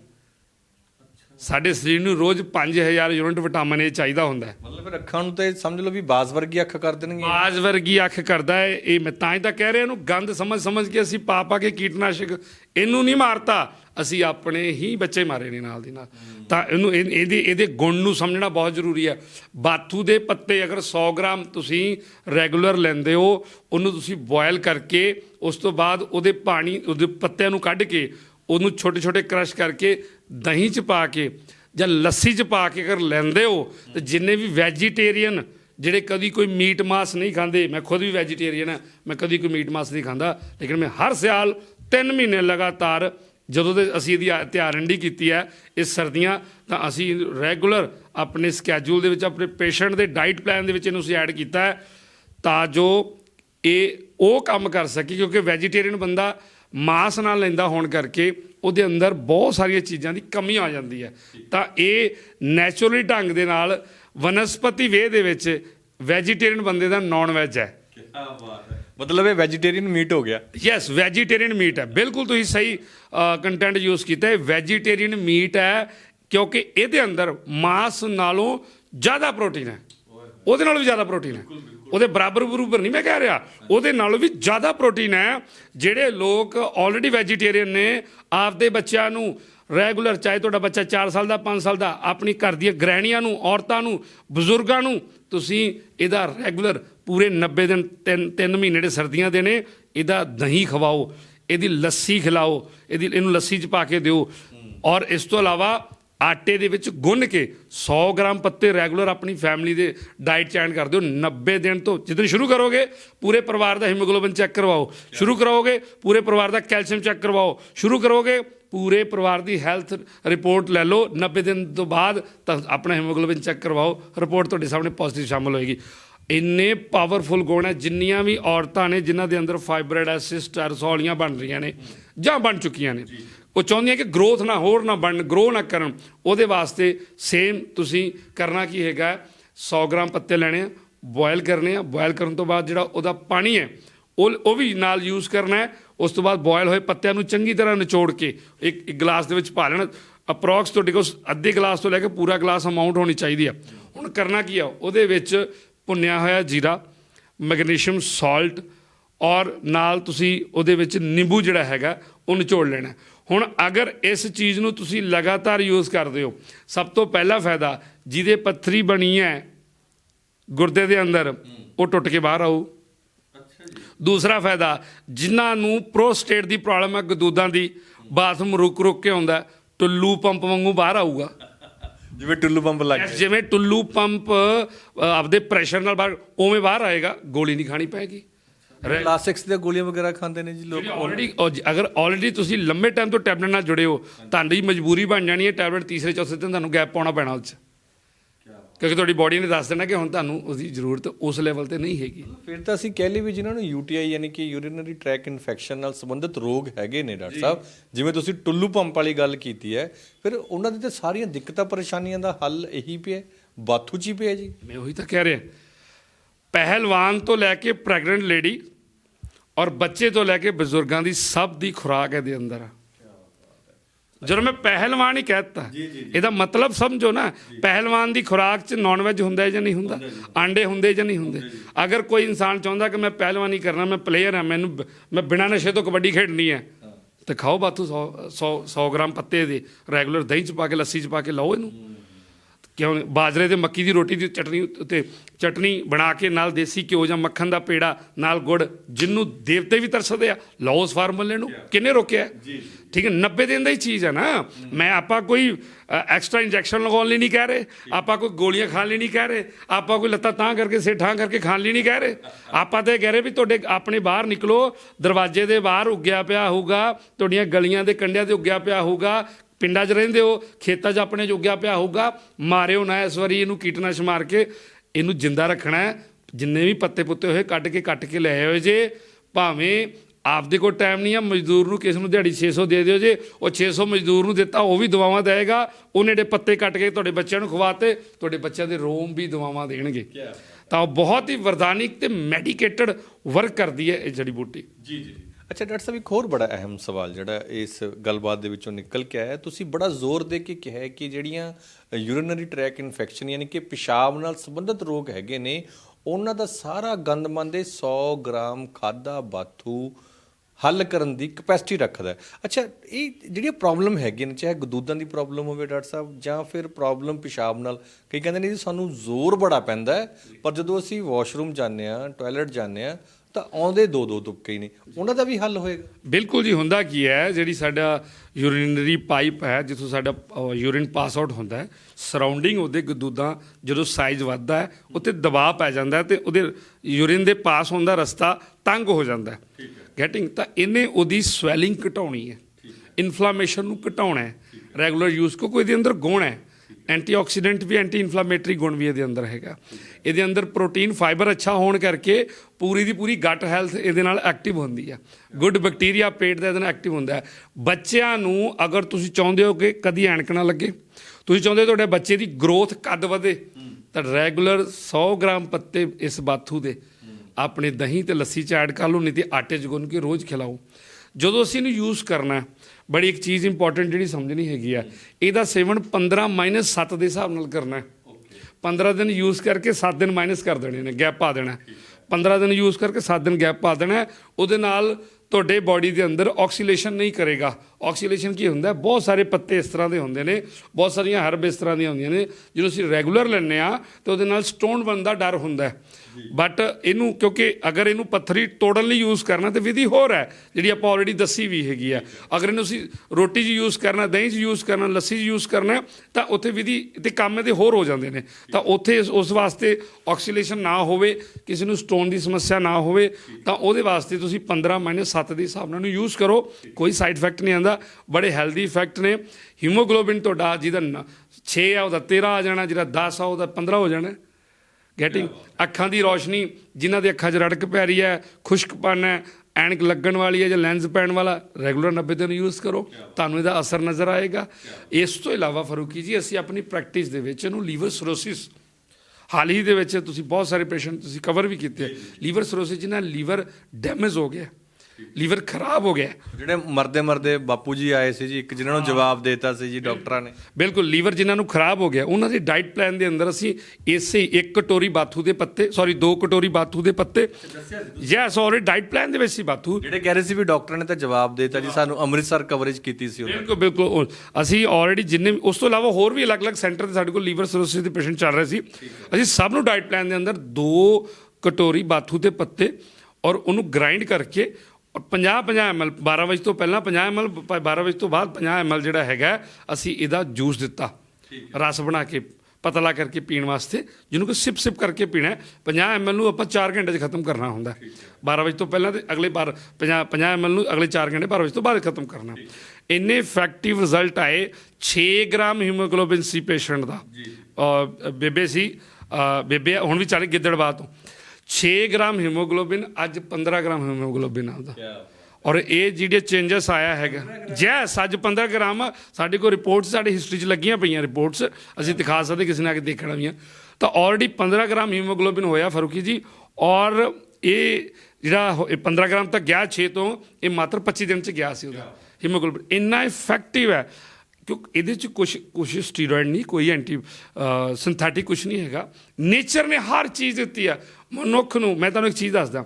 ਸਾਡੇ ਸਰੀਰ ਨੂੰ ਰੋਜ਼ 5000 ਯੂਨਿਟ ਵਿਟਾਮਿਨ ਏ ਚਾਹੀਦਾ ਹੁੰਦਾ ਹੈ। ਮਤਲਬ ਅੱਖਾਂ ਨੂੰ ਤੇ ਸਮਝ ਲਓ ਵੀ ਬਾਜ਼ ਵਰਗੀ ਅੱਖ ਕਰ ਦੇਣਗੇ ਆਜ ਵਰਗੀ ਅੱਖ ਕਰਦਾ ਹੈ। ਇਹ ਮੈਂ ਤਾਂ ਹੀ ਤਾਂ ਕਹਿ ਰਿਹਾ ਇਹਨੂੰ ਗੰਦ ਸਮਝ ਸਮਝ ਕੇ ਅਸੀਂ ਪਾ ਪਾ ਕੇ ਕੀਟਨਾਸ਼ਕ ਇਹਨੂੰ ਨਹੀਂ ਮਾਰਤਾ ਅਸੀਂ ਆਪਣੇ ਹੀ ਬੱਚੇ ਮਾਰੇ ਨੇ ਨਾਲ ਦੀ ਨਾਲ। ਤਾਂ ਇਹਨੂੰ ਇਹ- ਇਹਦੇ ਇਹਦੇ ਗੁਣ ਨੂੰ ਸਮਝਣਾ ਬਹੁਤ ਜ਼ਰੂਰੀ ਹੈ। ਬਾਥੂ ਦੇ ਪੱਤੇ ਅਗਰ 100 ਗ੍ਰਾਮ ਤੁਸੀਂ ਰੈਗੂਲਰ ਲੈਂਦੇ ਹੋ ਉਹਨੂੰ ਤੁਸੀਂ ਬੋਇਲ ਕਰਕੇ ਉਸ ਤੋਂ ਬਾਅਦ ਉਹਦੇ ਪਾਣੀ ਉਹਦੇ ਪੱਤਿਆਂ ਨੂੰ ਕੱਢ ਕੇ ਉਹਨੂੰ ਛੋਟੇ ਛੋਟੇ ਕ੍ਰਸ਼ ਕਰਕੇ ਦਹੀਂ ਚ ਪਾ ਕੇ ਜਾਂ ਲੱਸੀ ਚ ਪਾ ਕੇ ਅਗਰ ਲੈਂਦੇ ਹੋ, ਤੇ ਜਿੰਨੇ ਵੀ ਵੈਜੀਟੇਰੀਅਨ ਜਿਹੜੇ ਕਦੀ ਕੋਈ ਮੀਟ ਮਾਸ ਨਹੀਂ ਖਾਂਦੇ, ਮੈਂ ਖੁਦ ਵੀ ਵੈਜੀਟੇਰੀਅਨ ਹਾਂ, ਮੈਂ ਕਦੀ ਕੋਈ ਮੀਟ ਮਾਸ ਨਹੀਂ ਖਾਂਦਾ, ਲੇਕਿਨ ਮੈਂ ਹਰ ਸਾਲ 3 ਮਹੀਨੇ ਲਗਾਤਾਰ ਜਦੋਂ ਦੇ ਅਸੀਂ ਇਹਦੀ ਆ- ਤਿਆਰੰਡੀ ਕੀਤੀ ਹੈ, ਇਸ ਸਰਦੀਆਂ, ਤਾਂ ਅਸੀਂ ਰੈਗੂਲਰ ਆਪਣੇ ਸਕੇਜੂਲ ਦੇ ਵਿੱਚ, ਆਪਣੇ ਪੇਸ਼ੈਂਟ ਦੇ ਡਾਈਟ ਪਲਾਨ ਦੇ ਵਿੱਚ ਇਹਨੂੰ ਅਸੀਂ ਐਡ ਕੀਤਾ ਹੈ, ਤਾਂ ਜੋ ਇਹ ਉਹ ਕੰਮ ਕਰ ਸਕੇ, ਕਿਉਂਕਿ ਵੈਜੀਟੇਰੀਅਨ ਬੰਦਾ ਮਾਸ ਨਾਲ ਲੈਂਦਾ ਹੋਣ ਕਰਕੇ ਉਹਦੇ ਅੰਦਰ ਬਹੁਤ ਸਾਰੀਆਂ ਚੀਜ਼ਾਂ ਦੀ ਕਮੀ ਆ ਜਾਂਦੀ ਹੈ। ਤਾਂ ਇਹ ਨੈਚੁਰਲੀ ਢੰਗ ਦੇ ਨਾਲ ਵਨਸਪਤੀ ਵੇਹ ਦੇ ਵਿੱਚ ਵੈਜੀਟੇਰੀਅਨ ਬੰਦੇ ਦਾ ਨਾਨ ਵੈਜ ਹੈ। ਕੀ ਬਾਤ ਹੈ। ਮਤਲਬ ਇਹ ਵੈਜੀਟੇਰੀਅਨ ਮੀਟ ਹੋ ਗਿਆ। ਯੈਸ ਵੈਜੀਟੇਰੀਅਨ ਮੀਟ ਹੈ। ਬਿਲਕੁਲ ਤੁਸੀਂ ਸਹੀ ਕੰਟੈਂਟ ਯੂਜ਼ ਕੀਤਾ ਹੈ। ਵੈਜੀਟੇਰੀਅਨ ਮੀਟ ਹੈ ਕਿਉਂਕਿ ਇਹਦੇ ਅੰਦਰ ਮਾਸ ਨਾਲੋਂ ਜ਼ਿਆਦਾ ਪ੍ਰੋਟੀਨ ਹੈ। ਉਹਦੇ ਨਾਲੋਂ ਵੀ ਜ਼ਿਆਦਾ ਪ੍ਰੋਟੀਨ ਹੈ। ਉਹਦੇ ਬਰਾਬਰ ਬਰੂਬਰ ਨਹੀਂ ਮੈਂ ਕਹਿ ਰਿਹਾ। ਉਹਦੇ ਨਾਲੋਂ ਵੀ ਜ਼ਿਆਦਾ ਪ੍ਰੋਟੀਨ ਹੈ, ਜਿਹੜੇ ਲੋਕ ਆਲਰੇਡੀ ਵੈਜੀਟੇਰੀਅਨ ਨੇ, ਆਪਦੇ ਬੱਚਿਆਂ ਨੂੰ ਰੈਗੂਲਰ ਚਾਹੇ ਤੁਹਾਡਾ ਬੱਚਾ 4 ਸਾਲ ਦਾ 5 ਸਾਲ ਦਾ, ਆਪਣੀ ਘਰ ਦੀਆਂ ਗ੍ਰਹਿਣੀਆਂ ਨੂੰ, ਔਰਤਾਂ ਨੂੰ, ਬਜ਼ੁਰਗਾਂ ਨੂੰ, ਤੁਸੀਂ ਇਹਦਾ ਰੈਗੂਲਰ ਪੂਰੇ 90 ਦਿਨ 3 3 ਮਹੀਨੇ ਦੇ ਸਰਦੀਆਂ ਦੇ ਨੇ ਇਹਦਾ ਦਹੀਂ ਖਵਾਓ, ਇਹਦੀ ਲੱਸੀ ਖਿਲਾਓ, ਇਹਦੀ, ਇਹਨੂੰ ਲੱਸੀ 'ਚ ਪਾ ਕੇ ਦਿਓ। ਔਰ ਇਸ ਤੋਂ ਇਲਾਵਾ ਆਟੇ ਦੇ ਵਿੱਚ ਗੁੰਨ ਕੇ 100 ਗ੍ਰਾਮ ਪੱਤੇ ਰੈਗੂਲਰ ਆਪਣੀ ਫੈਮਿਲੀ ਦੇ ਡਾਈਟ ਚ ਐਡ ਕਰ ਦਿਓ 90 ਦਿਨ ਤੋਂ ਜਿੱਦਣ ਸ਼ੁਰੂ ਕਰੋਗੇ, ਪੂਰੇ ਪਰਿਵਾਰ ਦਾ ਹੀਮੋਗਲੋਬਿਨ ਚੈੱਕ ਕਰਵਾਓ। ਸ਼ੁਰੂ ਕਰੋਗੇ, ਪੂਰੇ ਪਰਿਵਾਰ ਦਾ ਕੈਲਸ਼ੀਅਮ ਚੈੱਕ ਕਰਵਾਓ। ਸ਼ੁਰੂ ਕਰੋਗੇ, ਪੂਰੇ ਪਰਿਵਾਰ ਦੀ ਹੈਲਥ ਰਿਪੋਰਟ ਲੈ ਲਓ। 90 ਦਿਨ ਤੋਂ ਬਾਅਦ ਤਾਂ ਆਪਣਾ ਹੀਮੋਗਲੋਬਿਨ ਚੈੱਕ ਕਰਵਾਓ। ਰਿਪੋਰਟ ਤੁਹਾਡੇ ਸਾਹਮਣੇ ਪੋਜ਼ਿਟਿਵ ਸ਼ਾਮਲ ਹੋਏਗੀ। ਇੰਨੇ ਪਾਵਰਫੁਲ ਗੁਣ ਹੈ, ਜਿੰਨੀਆਂ ਵੀ ਔਰਤਾਂ ਨੇ, ਜਿਨ੍ਹਾਂ ਦੇ ਅੰਦਰ ਫਾਈਬਰਡ ਐਸਿਸਟ ਰਸੌਲੀਆਂ ਬਣ ਰਹੀਆਂ ਨੇ ਜਾਂ ਬਣ ਚੁੱਕੀਆਂ ਨੇ। ਉਹ ਚਾਹੁੰਦੀਆਂ ਕਿ ਗਰੋਥ ਨਾ ਹੋਰ ਨਾ ਬਣ ਗਰੋ ਨਾ ਕਰਨ। ਉਹਦੇ ਵਾਸਤੇ ਸੇਮ ਤੁਸੀਂ ਕਰਨਾ ਕੀ ਹੈਗਾ 100 ਗ੍ਰਾਮ ਪੱਤੇ ਲੈਣੇ ਆ ਬੋਇਲ ਕਰਨੇ ਆ। ਬੋਇਲ ਕਰਨ ਤੋਂ ਬਾਅਦ ਜਿਹੜਾ ਉਹਦਾ ਪਾਣੀ ਹੈ, ਉਹ ਉਹ ਵੀ ਨਾਲ ਯੂਜ਼ ਕਰਨਾ ਹੈ। ਉਸ ਤੋਂ ਬਾਅਦ ਬੋਇਲ ਹੋਏ ਪੱਤਿਆਂ ਨੂੰ ਚੰਗੀ ਤਰ੍ਹਾਂ ਨਿਚੋੜ ਕੇ ਇੱਕ ਇੱਕ ਗਲਾਸ ਦੇ ਵਿੱਚ ਪਾ ਲੈਣਾ। ਅਪਰੋਕਸ ਤੁਹਾਡੇ ਕੋਲ ਅੱਧੇ ਗਲਾਸ ਤੋਂ ਲੈ ਕੇ ਪੂਰਾ ਗਲਾਸ ਅਮਾਉਂਟ ਹੋਣੀ ਚਾਹੀਦੀ ਆ। ਹੁਣ ਕਰਨਾ ਕੀ ਆ? ਉਹਦੇ ਵਿੱਚ ਭੁੰਨਿਆ ਹੋਇਆ ਜੀਰਾ ਮੈਗਨੀਸ਼ੀਅਮ ਸਾਲਟ ਔਰ ਨਾਲ ਤੁਸੀਂ ਉਹਦੇ ਵਿੱਚ ਨਿੰਬੂ ਜਿਹੜਾ ਹੈਗਾ, ਉਹ ਨਿਚੋੜ ਲੈਣਾ। ਹੁਣ ਅਗਰ ਇਸ ਚੀਜ਼ ਨੂੰ ਤੁਸੀਂ ਲਗਾਤਾਰ ਯੂਜ਼ ਕਰਦੇ ਹੋ ਸਭ ਤੋਂ ਪਹਿਲਾ ਫਾਇਦਾ ਜਿਹਦੇ ਪੱਥਰੀ ਬਣੀ ਹੈ ਗੁਰਦੇ ਦੇ ਅੰਦਰ ਉਹ ਟੁੱਟ ਕੇ ਬਾਹਰ ਆਊ। ਦੂਸਰਾ ਫਾਇਦਾ ਜਿਨ੍ਹਾਂ ਨੂੰ ਪ੍ਰੋਸਟੇਟ ਦੀ ਪ੍ਰੋਬਲਮ ਹੈ ਗਦੂਦਾਂ ਦੀ ਬਾਥਰੂਮ ਰੁਕ ਰੁਕ ਕੇ ਆਉਂਦਾ ਟੁੱਲੂ ਪੰਪ ਵਾਂਗੂ ਬਾਹਰ ਆਊਗਾ। ਜਿਵੇਂ ਟੁੱਲੂ ਬੰਬ ਲੱਗ ਜਿਵੇਂ ਟੁੱਲੂ ਪੰਪ ਆਪਦੇ ਪ੍ਰੈਸ਼ਰ ਨਾਲ ਬਾਹਰ ਉਵੇਂ ਬਾਹਰ ਆਏਗਾ ਗੋਲੀ ਨਹੀਂ ਖਾਣੀ ਪੈਗੀ ਲਾਸਿਕਸ ਦੀਆਂ ਗੋਲੀਆਂ ਵਗੈਰਾ ਖਾਂਦੇ ਨੇ ਜੀ ਲੋਕ। ਆਲਰੇਡੀ ਅਗਰ ਆਲਰੇਡੀ ਤੁਸੀਂ ਲੰਬੇ ਟਾਈਮ ਤੋਂ ਟੈਬਲੇਟ ਨਾਲ ਜੁੜੇ ਹੋ ਤੁਹਾਡੀ ਮਜਬੂਰੀ ਬਣ ਜਾਣੀ ਹੈ ਟੈਬਲੇਟ ਤੀਸਰੇ ਚੌਥੇ ਦਿਨ ਤੁਹਾਨੂੰ ਗੈਪ ਪਾਉਣਾ ਪੈਣਾ ਉਹ 'ਚ। ਕਿਉਂਕਿ ਤੁਹਾਡੀ ਬਾਡੀ ਨੇ ਦੱਸ ਦੇਣਾ ਕਿ ਹੁਣ ਤੁਹਾਨੂੰ ਉਸਦੀ ਜ਼ਰੂਰਤ ਉਸ ਲੈਵਲ ਤੇ ਨਹੀਂ ਹੈਗੀ। ਫਿਰ ਤਾਂ ਅਸੀਂ ਕਹਿ ਲਈ ਵੀ ਜਿਨ੍ਹਾਂ ਨੂੰ ਯੂਟੀਆਈ ਯਾਨੀ ਕਿ ਯੂਰੀਨਰੀ ਟਰੈਕ ਇਨਫੈਕਸ਼ਨ ਨਾਲ ਸੰਬੰਧਿਤ ਰੋਗ ਹੈਗੇ ਨੇ ਡਾਕਟਰ ਸਾਹਿਬ ਜਿਵੇਂ ਤੁਸੀਂ ਟੁੱਲੂ ਪੰਪ ਵਾਲੀ ਗੱਲ ਕੀਤੀ ਹੈ ਫਿਰ ਉਹਨਾਂ ਦੀ ਤੇ ਸਾਰੀਆਂ ਦਿੱਕਤਾਂ ਪਰੇਸ਼ਾਨੀਆਂ ਦਾ ਹੱਲ ਇਹੀ ਪਿਆ ਬਾਥੂ ਹੀ ਪਿਆ ਜੀ। ਮੈਂ ਉਹੀ ਤਾਂ ਕਹਿ ਰਿਹਾ। ਪਹਿਲਵਾਨ ਤੋਂ ਲੈ ਕੇ ਪ੍ਰੈਗਨੈਂਟ ਲੇਡੀ ਔਰ ਬੱਚੇ ਤੋਂ ਲੈ ਕੇ ਬਜ਼ੁਰਗਾਂ ਦੀ ਸਭ ਦੀ ਖੁਰਾਕ ਇਹਦੇ ਅੰਦਰ ਆ। ਜਦੋਂ ਮੈਂ ਪਹਿਲਵਾਨ ਹੀ ਕਹਿਤਾ ਇਹਦਾ ਮਤਲਬ ਸਮਝੋ ਨਾ ਪਹਿਲਵਾਨ ਦੀ ਖੁਰਾਕ 'ਚ ਨਾਨ ਵੈਜ ਹੁੰਦਾ ਹੈ ਜਾਂ ਨਹੀਂ ਹੁੰਦਾ? ਆਂਡੇ ਹੁੰਦੇ ਜਾਂ ਨਹੀਂ ਹੁੰਦੇ? ਅਗਰ ਕੋਈ ਇਨਸਾਨ ਚਾਹੁੰਦਾ ਕਿ ਮੈਂ ਪਹਿਲਵਾਨੀ ਕਰਨਾ ਮੈਂ ਪਲੇਅਰ ਹਾਂ ਮੈਨੂੰ ਮੈਂ ਬਿਨਾਂ ਨਸ਼ੇ ਤੋਂ ਕਬੱਡੀ ਖੇਡਣੀ ਹੈ ਤੇ ਖਾਓ ਬਾਤੂ 100 100 100 ਗ੍ਰਾਮ ਪੱਤੇ ਦੇ ਰੈਗੂਲਰ ਦਹੀਂ 'ਚ ਪਾ ਕੇ ਲੱਸੀ 'ਚ ਪਾ ਕੇ ਲਾਓ ਇਹਨੂੰ। ਕਿਉਂ ਨਹੀਂ? ਬਾਜਰੇ ਤੇ ਮੱਕੀ ਦੀ ਰੋਟੀ ਦੀ ਚਟਨੀ ਉੱਤੇ ਚਟਨੀ ਬਣਾ ਕੇ ਨਾਲ ਦੇਸੀ ਘਿਓ ਜਾਂ ਮੱਖਣ ਦਾ ਪੇੜਾ ਨਾਲ ਗੁੜ ਜਿੰਨੂੰ ਦੇਵਤੇ ਵੀ ਤਰਸਦੇ ਆ। ਲਓ ਉਸ ਫਾਰਮੂਲੇ ਨੂੰ। ਕਿੰਨੇ ਰੋਕਿਆ? ਠੀਕ ਹੈ 90 ਦਿਨ ਦਾ ਹੀ ਚੀਜ਼ ਹੈ ਨਾ। ਮੈਂ ਆਪਾਂ ਕੋਈ ਐਕਸਟਰਾ ਇੰਜੈਕਸ਼ਨ ਲਗਾਉਣ ਲਈ ਨਹੀਂ ਕਹਿ ਰਹੇ। ਆਪਾਂ ਕੋਈ ਗੋਲੀਆਂ ਖਾਣ ਲਈ ਨਹੀਂ ਕਹਿ ਰਹੇ। ਆਪਾਂ ਕੋਈ ਲੱਤਾਂ ਤਾਂ ਕਰਕੇ ਸੇ ਠਾਂ ਕਰਕੇ ਖਾਣ ਲਈ ਨਹੀਂ ਕਹਿ ਰਹੇ। ਆਪਾਂ ਤਾਂ ਕਹਿ ਰਹੇ ਵੀ ਤੁਹਾਡੇ ਆਪਣੇ ਬਾਹਰ ਨਿਕਲੋ। ਦਰਵਾਜ਼ੇ ਦੇ ਬਾਹਰ ਉੱਗਿਆ ਪਿਆ ਹੋਊਗਾ। ਤੁਹਾਡੀਆਂ ਗਲੀਆਂ ਦੇ ਕੰਢਿਆਂ ਤੇ ਉੱਗਿਆ ਪਿਆ ਹੋਊਗਾ। ਪਿੰਡਾਂ 'ਚ ਰਹਿੰਦੇ ਹੋ ਖੇਤਾਂ 'ਚ ਆਪਣੇ ਜੋਗਿਆ ਪਿਆ ਹੋਊਗਾ ਮਾਰਿਓ ਨਾ ਇਸ ਵਾਰੀ ਇਹਨੂੰ ਕੀਟਨਾਸ਼ ਮਾਰ ਕੇ ਇਹਨੂੰ ਜਿੰਦਾ ਰੱਖਣਾ ਹੈ ਜਿੰਨੇ ਵੀ ਪੱਤੇ ਪੁੱਤੇ ਹੋਏ ਕੱਢ ਕੇ ਕੱਟ ਕੇ ਲੈ ਆਇਓ ਜੇ ਭਾਵੇਂ ਆਪਦੇ ਕੋਲ ਟਾਈਮ ਨਹੀਂ ਆ ਮਜ਼ਦੂਰ ਨੂੰ ਕਿਸ ਨੂੰ ਦਿਹਾੜੀ 600 ਦੇ ਦਿਓ ਜੇ ਉਹ 600 ਮਜ਼ਦੂਰ ਨੂੰ ਦਿੱਤਾ ਉਹ ਵੀ ਦਵਾਵਾਂ ਦੇਏਗਾ ਉਹਨੇ ਦੇ ਪੱਤੇ ਕੱਟ ਕੇ ਤੁਹਾਡੇ ਬੱਚਿਆਂ ਨੂੰ ਖਵਾਤੇ ਤੁਹਾਡੇ ਬੱਚਿਆਂ ਦੇ ਰੋਮ ਵੀ ਦਵਾਵਾਂ ਦੇਣਗੇ। ਤਾਂ ਉਹ ਬਹੁਤ ਹੀ ਵਰਦਾਨਿਕ ਤੇ ਮੈਡੀਕੇਟਡ ਵਰਕ ਕਰਦੀ ਹੈ ਇਹ ਜੜੀ ਬੂਟੀ। ਜੀ ਜੀ। ਅੱਛਾ, ਡਾਕਟਰ ਸਾਹਿਬ, ਇੱਕ ਹੋਰ ਬੜਾ ਅਹਿਮ ਸਵਾਲ ਜਿਹੜਾ ਇਸ ਗੱਲਬਾਤ ਦੇ ਵਿੱਚੋਂ ਨਿਕਲ ਕੇ ਆਇਆ ਤੁਸੀਂ ਬੜਾ ਜ਼ੋਰ ਦੇ ਕੇ ਕਿਹਾ ਕਿ ਜਿਹੜੀਆਂ ਯੂਰੀਨਰੀ ਟਰੈਕ ਇਨਫੈਕਸ਼ਨ ਯਾਨੀ ਕਿ ਪਿਸ਼ਾਬ ਨਾਲ ਸੰਬੰਧਿਤ ਰੋਗ ਹੈਗੇ ਨੇ, ਉਹਨਾਂ ਦਾ ਸਾਰਾ ਗੰਦਮੰਦ ਇਹ 100 ਗ੍ਰਾਮ ਖਾਦਾ ਬਾਥੂ ਹੱਲ ਕਰਨ ਦੀ ਕਪੈਸਿਟੀ ਰੱਖਦਾ ਅੱਛਾ, ਇਹ ਜਿਹੜੀਆਂ ਪ੍ਰੋਬਲਮ ਹੈਗੀਆਂ ਨੇ, ਚਾਹੇ ਗਦੂਦਾਂ ਦੀ ਪ੍ਰੋਬਲਮ ਹੋਵੇ ਡਾਕਟਰ ਸਾਹਿਬ, ਜਾਂ ਫਿਰ ਪ੍ਰੋਬਲਮ ਪਿਸ਼ਾਬ ਨਾਲ, ਕਈ ਕਹਿੰਦੇ ਨੇ ਜੀ ਸਾਨੂੰ ਜ਼ੋਰ ਬੜਾ ਪੈਂਦਾ ਪਰ ਜਦੋਂ ਅਸੀਂ ਵਾਸ਼ਰੂਮ ਜਾਂਦੇ ਆ ਟਾਇਲਟ ਜਾਂਦੇ ਆ ਤਾਂ ਆਉਂਦੇ ਦੋ ਦੋ ਤੁਪਕੇ ਹੀ ਨੇ। ਉਹਨਾਂ ਦਾ ਵੀ ਹੱਲ ਹੋਏਗਾ। ਬਿਲਕੁਲ ਜੀ ਹੁੰਦਾ ਕੀ ਹੈ ਜਿਹੜੀ ਸਾਡਾ ਯੂਰੀਨਰੀ ਪਾਈਪ ਹੈ ਜਿੱਥੋਂ ਸਾਡਾ ਯੂਰਿਨ ਪਾਸ ਆਊਟ ਹੁੰਦਾ ਹੈ ਸਰਾਊਂਡਿੰਗ ਉਹਦੇ ਗਦੂਦਾਂ ਜਦੋਂ ਸਾਈਜ਼ ਵੱਧਦਾ ਹੈ ਉੱਤੇ ਦਬਾਅ ਪੈ ਜਾਂਦਾ ਹੈ ਤੇ ਉਹਦੇ ਯੂਰਿਨ ਦੇ ਪਾਸ ਹੋਣ ਦਾ ਰਸਤਾ ਤੰਗ ਹੋ ਜਾਂਦਾ ਹੈ। ਗੈਟਿੰਗ ਤਾਂ ਇਹਨੇ ਉਹਦੀ ਸਵੈਲਿੰਗ ਘਟਾਉਣੀ ਹੈ। ਇਨਫਲੇਮੇਸ਼ਨ ਨੂੰ ਘਟਾਉਣਾ ਹੈ। ਰੈਗੂਲਰ ਯੂਜ਼ ਕੋ ਕੋਈ ਇਹਦੇ ਅੰਦਰ ਗੁਣ ਹੈ। ਐਂਟੀਆਕਸੀਡੈਂਟ ਵੀ ਐਂਟੀ ਇਨਫਲਾਮੇਟਰੀ ਗੁਣ ਵੀ ਇਹਦੇ ਅੰਦਰ ਹੈਗਾ। ਇਹਦੇ ਅੰਦਰ ਪ੍ਰੋਟੀਨ, ਫਾਈਬਰ ਅੱਛਾ ਹੋਣ ਕਰਕੇ ਪੂਰੀ ਦੀ ਪੂਰੀ ਗੱਟ ਹੈਲਥ ਇਹਦੇ ਨਾਲ ਐਕਟਿਵ ਹੁੰਦੀ ਆ। ਗੁੱਡ ਬੈਕਟੀਰੀਆ ਪੇਟ ਦਾ ਇਹਦੇ ਨਾਲ ਐਕਟਿਵ ਹੁੰਦਾ ਹੈ। ਬੱਚਿਆਂ ਨੂੰ ਅਗਰ ਤੁਸੀਂ ਚਾਹੁੰਦੇ ਹੋ ਕਿ ਕਦੀ ਐਨਕ ਨਾ ਲੱਗੇ, ਤੁਸੀਂ ਚਾਹੁੰਦੇ ਹੋ ਤੁਹਾਡੇ ਬੱਚੇ ਦੀ ਗਰੋਥ ਕੱਦ ਵਧੇ, ਤਾਂ ਰੈਗੂਲਰ 100 ਗ੍ਰਾਮ ਪੱਤੇ ਇਸ ਬਾਥੂ ਦੇ। ਆਪਣੇ ਦਹੀਂ ਤੇ ਲੱਸੀ ਚ ਐਡ ਕਰ ਲਓ, ਨਹੀਂ ਤੇ ਆਟੇ 'ਚ ਗੁੰਨ ਕੇ ਰੋਜ਼ ਖਿਲਾਓ। ਜਦੋਂ ਅਸੀਂ ਇਹਨੂੰ ਯੂਜ਼ ਕਰਨਾ ਬੜੀ ਇੱਕ ਚੀਜ਼ ਇੰਪੋਰਟੈਂਟ ਜਿਹੜੀ ਸਮਝਣੀ ਹੈਗੀ ਆ। ਇਹਦਾ ਸੇਵਨ 15 7 ਦੇ ਹਿਸਾਬ ਨਾਲ ਕਰਨਾ ਹੈ। 15 ਦਿਨ ਯੂਜ਼ ਕਰਕੇ 7 ਦਿਨ ਮਾਈਨਸ ਕਰ ਦੇਣੇ ਨੇ ਗੈਪ ਪਾ ਦੇਣਾ ਹੈ। 15 ਦਿਨ ਯੂਜ਼ ਕਰਕੇ 7 ਦਿਨ ਗੈਪ ਪਾ ਦੇਣਾ ਉਹਦੇ ਨਾਲ ਤੁਹਾਡੇ ਬਾਡੀ ਦੇ ਅੰਦਰ ਆਕਸੀਲੇਸ਼ਨ ਨਹੀਂ ਕਰੇਗਾ। ਆਕਸੀਲੇਸ਼ਨ ਕੀ ਹੁੰਦਾ? ਬਹੁਤ ਸਾਰੇ ਪੱਤੇ ਇਸ ਤਰ੍ਹਾਂ ਦੇ ਹੁੰਦੇ ਨੇ ਬਹੁਤ ਸਾਰੀਆਂ ਹਰਬ ਇਸ ਤਰ੍ਹਾਂ ਦੀਆਂ ਹੁੰਦੀਆਂ ਨੇ ਜਦੋਂ ਅਸੀਂ ਰੈਗੂਲਰ ਲੈਂਦੇ ਆ ਤੇ ਉਹਦੇ ਨਾਲ ਸਟੋਨ ਬਣਨ ਦਾ ਡਰ ਹੁੰਦਾ ਬਟ ਇਹਨੂੰ ਕਿਉਂਕਿ ਅਗਰ ਇਹਨੂੰ ਪੱਥਰੀ ਤੋੜਨ ਲਈ ਯੂਜ਼ ਕਰਨਾ ਤੇ ਵਿਧੀ ਹੋਰ ਹੈ ਜਿਹੜੀ ਆਪਾਂ ਆਲਰੇਡੀ ਦੱਸੀ ਵੀ ਹੈਗੀ ਆ ਅਗਰ ਇਹਨੂੰ ਅਸੀਂ ਰੋਟੀ 'ਚ ਯੂਜ਼ ਕਰਨਾ ਦਹੀਂ 'ਚ ਯੂਜ਼ ਕਰਨਾ ਲੱਸੀ 'ਚ ਯੂਜ਼ ਕਰਨਾ ਤਾਂ ਉੱਥੇ ਵਿਧੀ ਤੇ ਕੰਮ ਇਹਦੇ ਹੋਰ ਹੋ ਜਾਂਦੇ ਨੇ। ਤਾਂ ਉੱਥੇ ਉਸ ਵਾਸਤੇ ਆਕਸੀਲੇਸ਼ਨ ਨਾ ਹੋਵੇ ਕਿਸੇ ਨੂੰ ਸਟੋਨ ਦੀ ਸਮੱਸਿਆ ਨਾ ਹੋਵੇ ਤਾਂ ਉਹਦੇ ਵਾਸਤੇ ਤੁਸੀਂ 15 7 ਦੇ ਹਿਸਾਬ ਨਾਲ ਇਹਨੂੰ ਯੂਜ਼ ਕਰੋ। ਕੋਈ ਸਾਈਡ ਇਫੈਕਟ ਨਹੀਂ ਆਂਦਾ ਬੜੇ ਹੈਲਦੀ ਇਫੈਕਟ ਨੇ। ਹੀਮੋਗਲੋਬਿਨ ਤੁਹਾਡਾ ਜਿਹਦਾ 6 ਆ ਉਹਦਾ 13 ਆ ਜਾਣਾ ਜਿਹੜਾ 10 ਆ ਉਹਦਾ 15 ਹੋ ਜਾਣਾ। ਗੈਟਿੰਗ ਅੱਖਾਂ ਦੀ ਰੋਸ਼ਨੀ ਜਿਨ੍ਹਾਂ ਦੇ ਅੱਖਾਂ 'ਚ ਰੜਕ ਪੈ ਰਹੀ ਹੈ ਖੁਸ਼ਕਪਨ ਹੈ ਐਨਕ ਲੱਗਣ ਵਾਲੀ ਹੈ ਜਾਂ ਲੈਂਸ ਪੈਣ ਵਾਲਾ ਰੈਗੂਲਰ 90 ਦਿਨ ਯੂਜ਼ ਕਰੋ। ਤੁਹਾਨੂੰ ਇਹਦਾ ਅਸਰ ਨਜ਼ਰ ਆਏਗਾ। ਇਸ ਤੋਂ ਇਲਾਵਾ ਫਰੂਕੀ ਜੀ ਅਸੀਂ ਆਪਣੀ ਪ੍ਰੈਕਟਿਸ ਦੇ ਵਿੱਚ ਇਹਨੂੰ ਲੀਵਰ ਸਰੋਸਿਸ ਹਾਲ ਹੀ ਦੇ ਵਿੱਚ ਤੁਸੀਂ ਬਹੁਤ ਸਾਰੇ ਪੇਸ਼ੈਂਟ ਤੁਸੀਂ ਕਵਰ ਵੀ ਕੀਤੇ ਲੀਵਰ ਸਰੋਸਿਸ ਜਿਨ੍ਹਾਂ ਲੀਵਰ ਡੈਮੇਜ ਹੋ ਗਿਆ। ਲੀਵਰ ਖਰਾਬ ਹੋ ਗਿਆ। ਜਿਹੜੇ ਮਰਦੇ ਮਰਦੇ ਬਾਪੂ ਜੀ ਆਏ ਸੀ ਜੀ ਇੱਕ ਜਿਨ੍ਹਾਂ ਨੂੰ ਜਵਾਬ ਦੇਤਾ ਸੀ ਜੀ ਡਾਕਟਰਾਂ ਨੇ। ਬਿਲਕੁਲ ਲੀਵਰ ਜਿਨ੍ਹਾਂ ਨੂੰ ਖਰਾਬ ਹੋ ਗਿਆ ਉਹਨਾਂ ਦੀ ਡਾਈਟ ਪਲਾਨ ਦੇ ਅੰਦਰ ਅਸੀਂ ਇਸੇ ਇੱਕ ਕਟੋਰੀ ਬਾਥੂ ਦੇ ਪੱਤੇ ਸੌਰੀ ਦੋ ਕਟੋਰੀ ਬਾਥੂ ਦੇ ਪੱਤੇ। ਯੈਸ ਔਰ ਡਾਈਟ ਪਲਾਨ ਦੇ ਵਿੱਚ ਸੀ ਬਾਥੂ। ਜਿਹੜੇ ਕਹਿ ਰਹੇ ਸੀ ਵੀ ਡਾਕਟਰਾਂ ਨੇ ਤਾਂ ਜਵਾਬ ਦੇਤਾ ਜੀ ਸਾਨੂੰ ਅੰਮ੍ਰਿਤਸਰ ਕਵਰੇਜ ਕੀਤੀ ਸੀ ਉਹਨਾਂ ਬਿਲਕੁਲ ਬਿਲਕੁਲ ਅਸੀਂ ਆਲਰੇਡੀ ਜਿੰਨੇ ਵੀ- ਉਸ ਤੋਂ ਇਲਾਵਾ ਹੋਰ ਵੀ ਅਲੱਗ-ਅਲੱਗ ਸੈਂਟਰ ਤੇ ਸਾਡੇ ਕੋਲ ਲੀਵਰ ਸਰੋਸਿਸ ਦੇ ਪੇਸ਼ੈਂਟ ਚੱਲ ਰਹੇ ਸੀ। ਅਸੀਂ ਸਭ ਨੂੰ ਡਾਈਟ ਪਲਾਨ ਦੇ ਅੰਦਰ ਦੋ ਕਟੋਰੀ ਬਾਥੂ ਦੇ ਪੱਤੇ ਔਰ ਉਹਨੂੰ ਗ੍ਰਾਈਂਡ ਕਰਕੇ ਔਰ 50 50 ml 12 ਵਜੇ ਤੋਂ ਪਹਿਲਾਂ 50 ml 12 ਵਜੇ ਤੋਂ ਬਾਅਦ 50 ml ਜਿਹੜਾ ਹੈਗਾ ਅਸੀਂ ਇਹਦਾ ਜੂਸ ਦਿੱਤਾ। ਰਸ ਬਣਾ ਕੇ ਪਤਲਾ ਕਰਕੇ ਪੀਣ ਵਾਸਤੇ ਜਿਹਨੂੰ ਕਿ ਸਿਪ ਸਿਪ ਕਰਕੇ ਪੀਣਾ ਹੈ। 50 ml ਨੂੰ ਆਪਾਂ 4 ਘੰਟੇ 'ਚ ਖਤਮ ਕਰਨਾ ਹੁੰਦਾ ਹੈ। 12 ਵਜੇ ਤੋਂ ਪਹਿਲਾਂ ਤੇ ਅਗਲੇ 12 50 50 ml ਨੂੰ ਅਗਲੇ 4 ਘੰਟੇ 12 ਵਜੇ ਤੋਂ ਬਾਅਦ ਖਤਮ ਕਰਨਾ। ਇੰਨੇ ਇਫੈਕਟਿਵ ਰਿਜ਼ਲਟ ਆਏ 6 ਗ੍ਰਾਮ ਹੀਮੋਗਲੋਬਿਨ ਸੀ ਪੇਸ਼ੈਂਟ ਦਾ। ਔਰ ਬੇਬੇ ਸੀ ਬੇਬੇ ਹੁਣ ਵੀ ਚੱਲ ਗਿੱਦੜਬਾਹ ਤੋਂ। 6 ਗ੍ਰਾਮ ਹੀਮੋਗਲੋਬਿਨ ਅੱਜ 15 ਗ੍ਰਾਮ ਹੀਮੋਗਲੋਬਿਨ ਆਉਂਦਾ ਔਰ ਇਹ ਜਿਹੜੇ ਚੇਂਜਸ ਆਇਆ ਹੈਗਾ। ਜੈਸ ਅੱਜ 15 ਗ੍ਰਾਮ ਸਾਡੇ ਕੋਲ ਰਿਪੋਰਟਸ ਸਾਡੀ ਹਿਸਟਰੀ 'ਚ ਲੱਗੀਆਂ ਪਈਆਂ ਰਿਪੋਰਟਸ ਅਸੀਂ ਦਿਖਾ ਸਕਦੇ ਕਿਸੇ ਨੇ ਆ ਕੇ ਦੇਖਣਾ ਵੀ ਆ ਤਾਂ ਆਲਰੇਡੀ 15 ਗ੍ਰਾਮ ਹੀਮੋਗਲੋਬਿਨ ਹੋਇਆ ਫਰੂਕੀ ਜੀ। ਔਰ ਇਹ ਜਿਹੜਾ ਹੋ- ਇਹ 15 ਗ੍ਰਾਮ ਤੱਕ ਗਿਆ 6 ਤੋਂ ਇਹ ਮਾਤਰ 25 ਦਿਨ 'ਚ ਗਿਆ ਸੀ ਉਹਦਾ। ਹੀਮੋਗਲੋਬਿਨ ਇੰਨਾ ਇਫੈਕਟਿਵ ਹੈ। ਕਿਉਂਕਿ ਇਹਦੇ 'ਚ ਕੁਝ ਕੁਝ ਸਟੀਰੋਇਡ ਨਹੀਂ ਕੋਈ ਐਂਟੀ ਸਿੰਥੈਟਿਕ ਕੁਝ ਨਹੀਂ ਹੈਗਾ। ਨੇਚਰ ਨੇ ਹਰ ਚੀਜ਼ ਦਿੱਤੀ ਆ। ਮਨੁੱਖ ਨੂੰ ਮੈਂ ਤੁਹਾਨੂੰ ਇੱਕ ਚੀਜ਼ ਦੱਸਦਾ।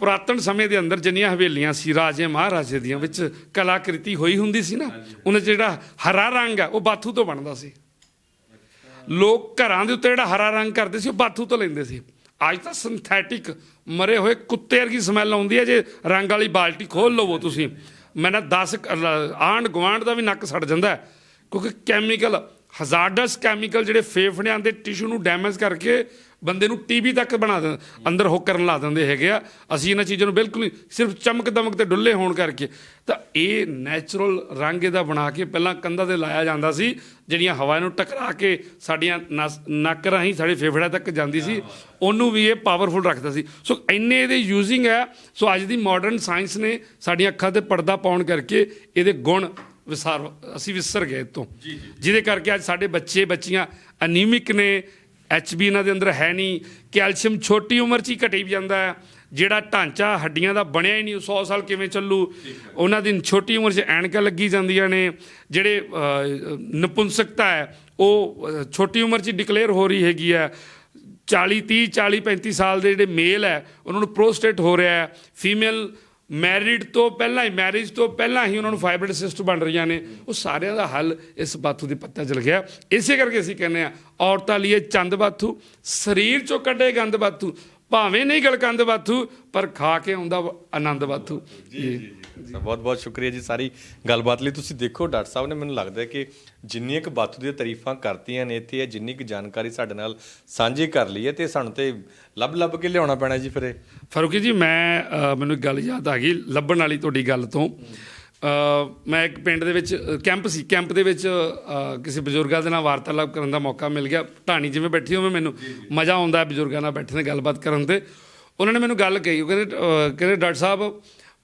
ਪੁਰਾਤਨ ਸਮੇਂ ਦੇ ਅੰਦਰ ਜਿੰਨੀਆਂ ਹਵੇਲੀਆਂ ਸੀ ਰਾਜੇ ਮਹਾਰਾਜੇ ਦੀਆਂ ਵਿੱਚ ਕਲਾਕ੍ਰਿਤੀ ਹੋਈ ਹੁੰਦੀ ਸੀ ਨਾ ਉਹਨਾਂ 'ਚ ਜਿਹੜਾ ਹਰਾ ਰੰਗ ਆ ਉਹ ਬਾਥੂ ਤੋਂ ਬਣਦਾ ਸੀ। ਲੋਕ ਘਰਾਂ ਦੇ ਉੱਤੇ ਜਿਹੜਾ ਹਰਾ ਰੰਗ ਕਰਦੇ ਸੀ ਉਹ ਬਾਥੂ ਤੋਂ ਲੈਂਦੇ ਸੀ। ਅੱਜ ਤਾਂ ਸਿੰਥੈਟਿਕ ਮਰੇ ਹੋਏ ਕੁੱਤੇ ਵਰਗੀ ਸਮੈਲ ਆਉਂਦੀ ਹੈ ਜੇ ਰੰਗ ਵਾਲੀ ਬਾਲਟੀ ਖੋਲ ਲਵੋ ਤੁਸੀਂ। ਮੈਂ ਨਾ 10 ਆਂਡ ਗਵਾਂਡ ਦਾ ਵੀ ਨੱਕ ਸੜ ਜਾਂਦਾ ਕਿਉਂਕਿ ਕੈਮੀਕਲ ਹਜ਼ਾਰਡਸ ਕੈਮੀਕਲ ਜਿਹੜੇ ਫੇਫੜਿਆਂ ਦੇ ਟਿਸ਼ੂ ਨੂੰ ਡੈਮੇਜ ਕਰਕੇ ਬੰਦੇ ਨੂੰ ਟੀਬੀ ਤੱਕ ਬਣਾ ਦਿੰਦੇ ਅੰਦਰ ਹੋ ਕਰਨ ਲਾ ਦਿੰਦੇ ਹੈਗੇ ਆ। ਅਸੀਂ ਇਹਨਾਂ ਚੀਜ਼ਾਂ ਨੂੰ ਬਿਲਕੁਲ ਸਿਰਫ ਚਮਕ ਦਮਕ ਤੇ ਡੁੱਲੇ ਹੋਣ ਕਰਕੇ। ਤਾਂ ਇਹ ਨੈਚੁਰਲ ਰੰਗ ਇਹਦਾ ਬਣਾ ਕੇ ਪਹਿਲਾਂ ਕੰਧਾਂ ਤੇ ਲਾਇਆ ਜਾਂਦਾ ਸੀ ਜਿਹੜੀਆਂ ਹਵਾ ਨੂੰ ਟਕਰਾ ਕੇ ਸਾਡੀਆਂ ਨੱਕ ਰਾਹੀਂ ਸਾਡੇ ਫੇਫੜਿਆਂ ਤੱਕ ਜਾਂਦੀ ਸੀ ਉਹਨੂੰ ਵੀ ਇਹ ਪਾਵਰਫੁਲ ਰੱਖਦਾ ਸੀ। ਸੋ ਇੰਨੇ ਇਹਦੇ ਯੂਜ਼ਿੰਗ ਹੈ ਸੋ ਅੱਜ ਦੀ ਮਾਡਰਨ ਸਾਇੰਸ ਨੇ ਸਾਡੀਆਂ ਅੱਖਾਂ ਤੇ ਪਰਦਾ ਪਾਉਣ ਕਰਕੇ ਇਹਦੇ ਗੁਣ ਵਿਸਾਰ ਅਸੀਂ ਵਿਸਰ ਗਏ ਤੋਂ ਜਿਹਦੇ ਕਰਕੇ ਅੱਜ ਸਾਡੇ ਬੱਚੇ ਬੱਚੀਆਂ ਅਨੀਮਿਕ ਨੇ ਐਚਬੀ ਇਹਨਾਂ ਦੇ ਅੰਦਰ ਹੈ ਨਹੀਂ। ਕੈਲਸ਼ੀਅਮ ਛੋਟੀ ਉਮਰ 'ਚ ਹੀ ਘਟੀ ਜਾਂਦਾ ਹੈ। ਜਿਹੜਾ ਢਾਂਚਾ ਹੱਡੀਆਂ ਦਾ ਬਣਿਆ ਹੀ ਨਹੀਂ, ਉਹ 100 ਸਾਲ ਕਿਵੇਂ ਚੱਲੂ? ਉਹਨਾਂ ਦੀ ਛੋਟੀ ਉਮਰ 'ਚ ਐਨਕਾਂ ਲੱਗੀ ਜਾਂਦੀਆਂ ਨੇ। ਜਿਹੜੇ ਨਪੁੰਸਕਤਾ ਹੈ, ਉਹ ਛੋਟੀ ਉਮਰ 'ਚ ਡਿਕਲੇਅਰ ਹੋ ਰਹੀ ਹੈਗੀ ਹੈ। 40 30 40 35 ਸਾਲ ਦੇ ਜਿਹੜੇ ਮੇਲ ਹੈ, ਉਹਨਾਂ ਨੂੰ ਪ੍ਰੋਸਟੇਟ ਹੋ ਰਿਹਾ ਹੈ। ਫੀਮੇਲ ਮੈਰਿਡ ਤੋਂ ਪਹਿਲਾਂ ਹੀ ਮੈਰਿਜ ਤੋਂ ਪਹਿਲਾਂ ਹੀ ਉਹਨਾਂ ਨੂੰ ਫਾਈਬਰਡ ਸਿਸਟ ਬਣ ਰਹੀਆਂ ਨੇ। ਉਹ ਸਾਰਿਆਂ ਦਾ ਹੱਲ ਇਸ ਬਾਥੂ ਦੇ ਪੱਤੇ 'ਚ ਲੱਗਿਆ। ਇਸੇ ਕਰਕੇ ਅਸੀਂ ਕਹਿੰਦੇ ਆ ਔਰਤਾਂ ਲਈ ਚੰਦ ਬਾਥੂ, ਸਰੀਰ ਚੋਂ ਕੱਢੇ ਗੰਦ ਬਾਥੂ। ਭਾਵੇਂ ਨਹੀਂ ਗਲਕੰਦ ਬਾਥੂ, ਪਰ ਖਾ ਕੇ ਆਉਂਦਾ ਆਨੰਦ ਬਾਥੂ। ਜੀ। ਬਹੁਤ ਬਹੁਤ ਸ਼ੁਕਰੀਆ ਜੀ ਸਾਰੀ ਗੱਲਬਾਤ ਲਈ। ਤੁਸੀਂ ਦੇਖੋ, ਡਾਕਟਰ ਸਾਹਿਬ ਨੇ ਮੈਨੂੰ ਲੱਗਦਾ ਕਿ ਜਿੰਨੀਆਂ ਕੁ ਬਾਤੂ ਦੀਆਂ ਤਾਰੀਫਾਂ ਕਰਤੀਆਂ ਨੇ, ਇੱਥੇ ਇਹ ਜਿੰਨੀ ਕੁ ਜਾਣਕਾਰੀ ਸਾਡੇ ਨਾਲ ਸਾਂਝੀ ਕਰ ਲਈ ਹੈ ਤੇ ਸਾਨੂੰ ਤੇ ਲੱਭ ਲੱਭ ਕੇ ਲਿਆਉਣਾ ਪੈਣਾ ਜੀ ਫਿਰ ਇਹ। ਫਾਰੂਕੀ ਜੀ, ਮੈਂ ਮੈਨੂੰ ਇੱਕ ਗੱਲ ਯਾਦ ਆ ਗਈ, ਲੱਭਣ ਵਾਲੀ ਤੁਹਾਡੀ ਗੱਲ ਤੋਂ। ਮੈਂ ਇੱਕ ਪਿੰਡ ਦੇ ਵਿੱਚ ਕੈਂਪ ਸੀ। ਕੈਂਪ ਦੇ ਵਿੱਚ ਕਿਸੇ ਬਜ਼ੁਰਗਾਂ ਦੇ ਨਾਲ ਵਾਰਤਾਲਾਪ ਕਰਨ ਦਾ ਮੌਕਾ ਮਿਲ ਗਿਆ। ਢਾਣੀ ਜਿਵੇਂ ਬੈਠੀ ਹੋਵੇ ਮੈਨੂੰ, ਮਜ਼ਾ ਆਉਂਦਾ ਬਜ਼ੁਰਗਾਂ ਨਾਲ ਬੈਠਣ ਤੇ ਗੱਲਬਾਤ ਕਰਨ ਤੇ। ਉਹਨਾਂ ਨੇ ਮੈਨੂੰ ਗੱਲ ਕਹੀ। ਉਹ ਕਹਿੰਦੇ ਕਹਿੰਦੇ, ਡਾਕਟਰ ਸਾਹਿਬ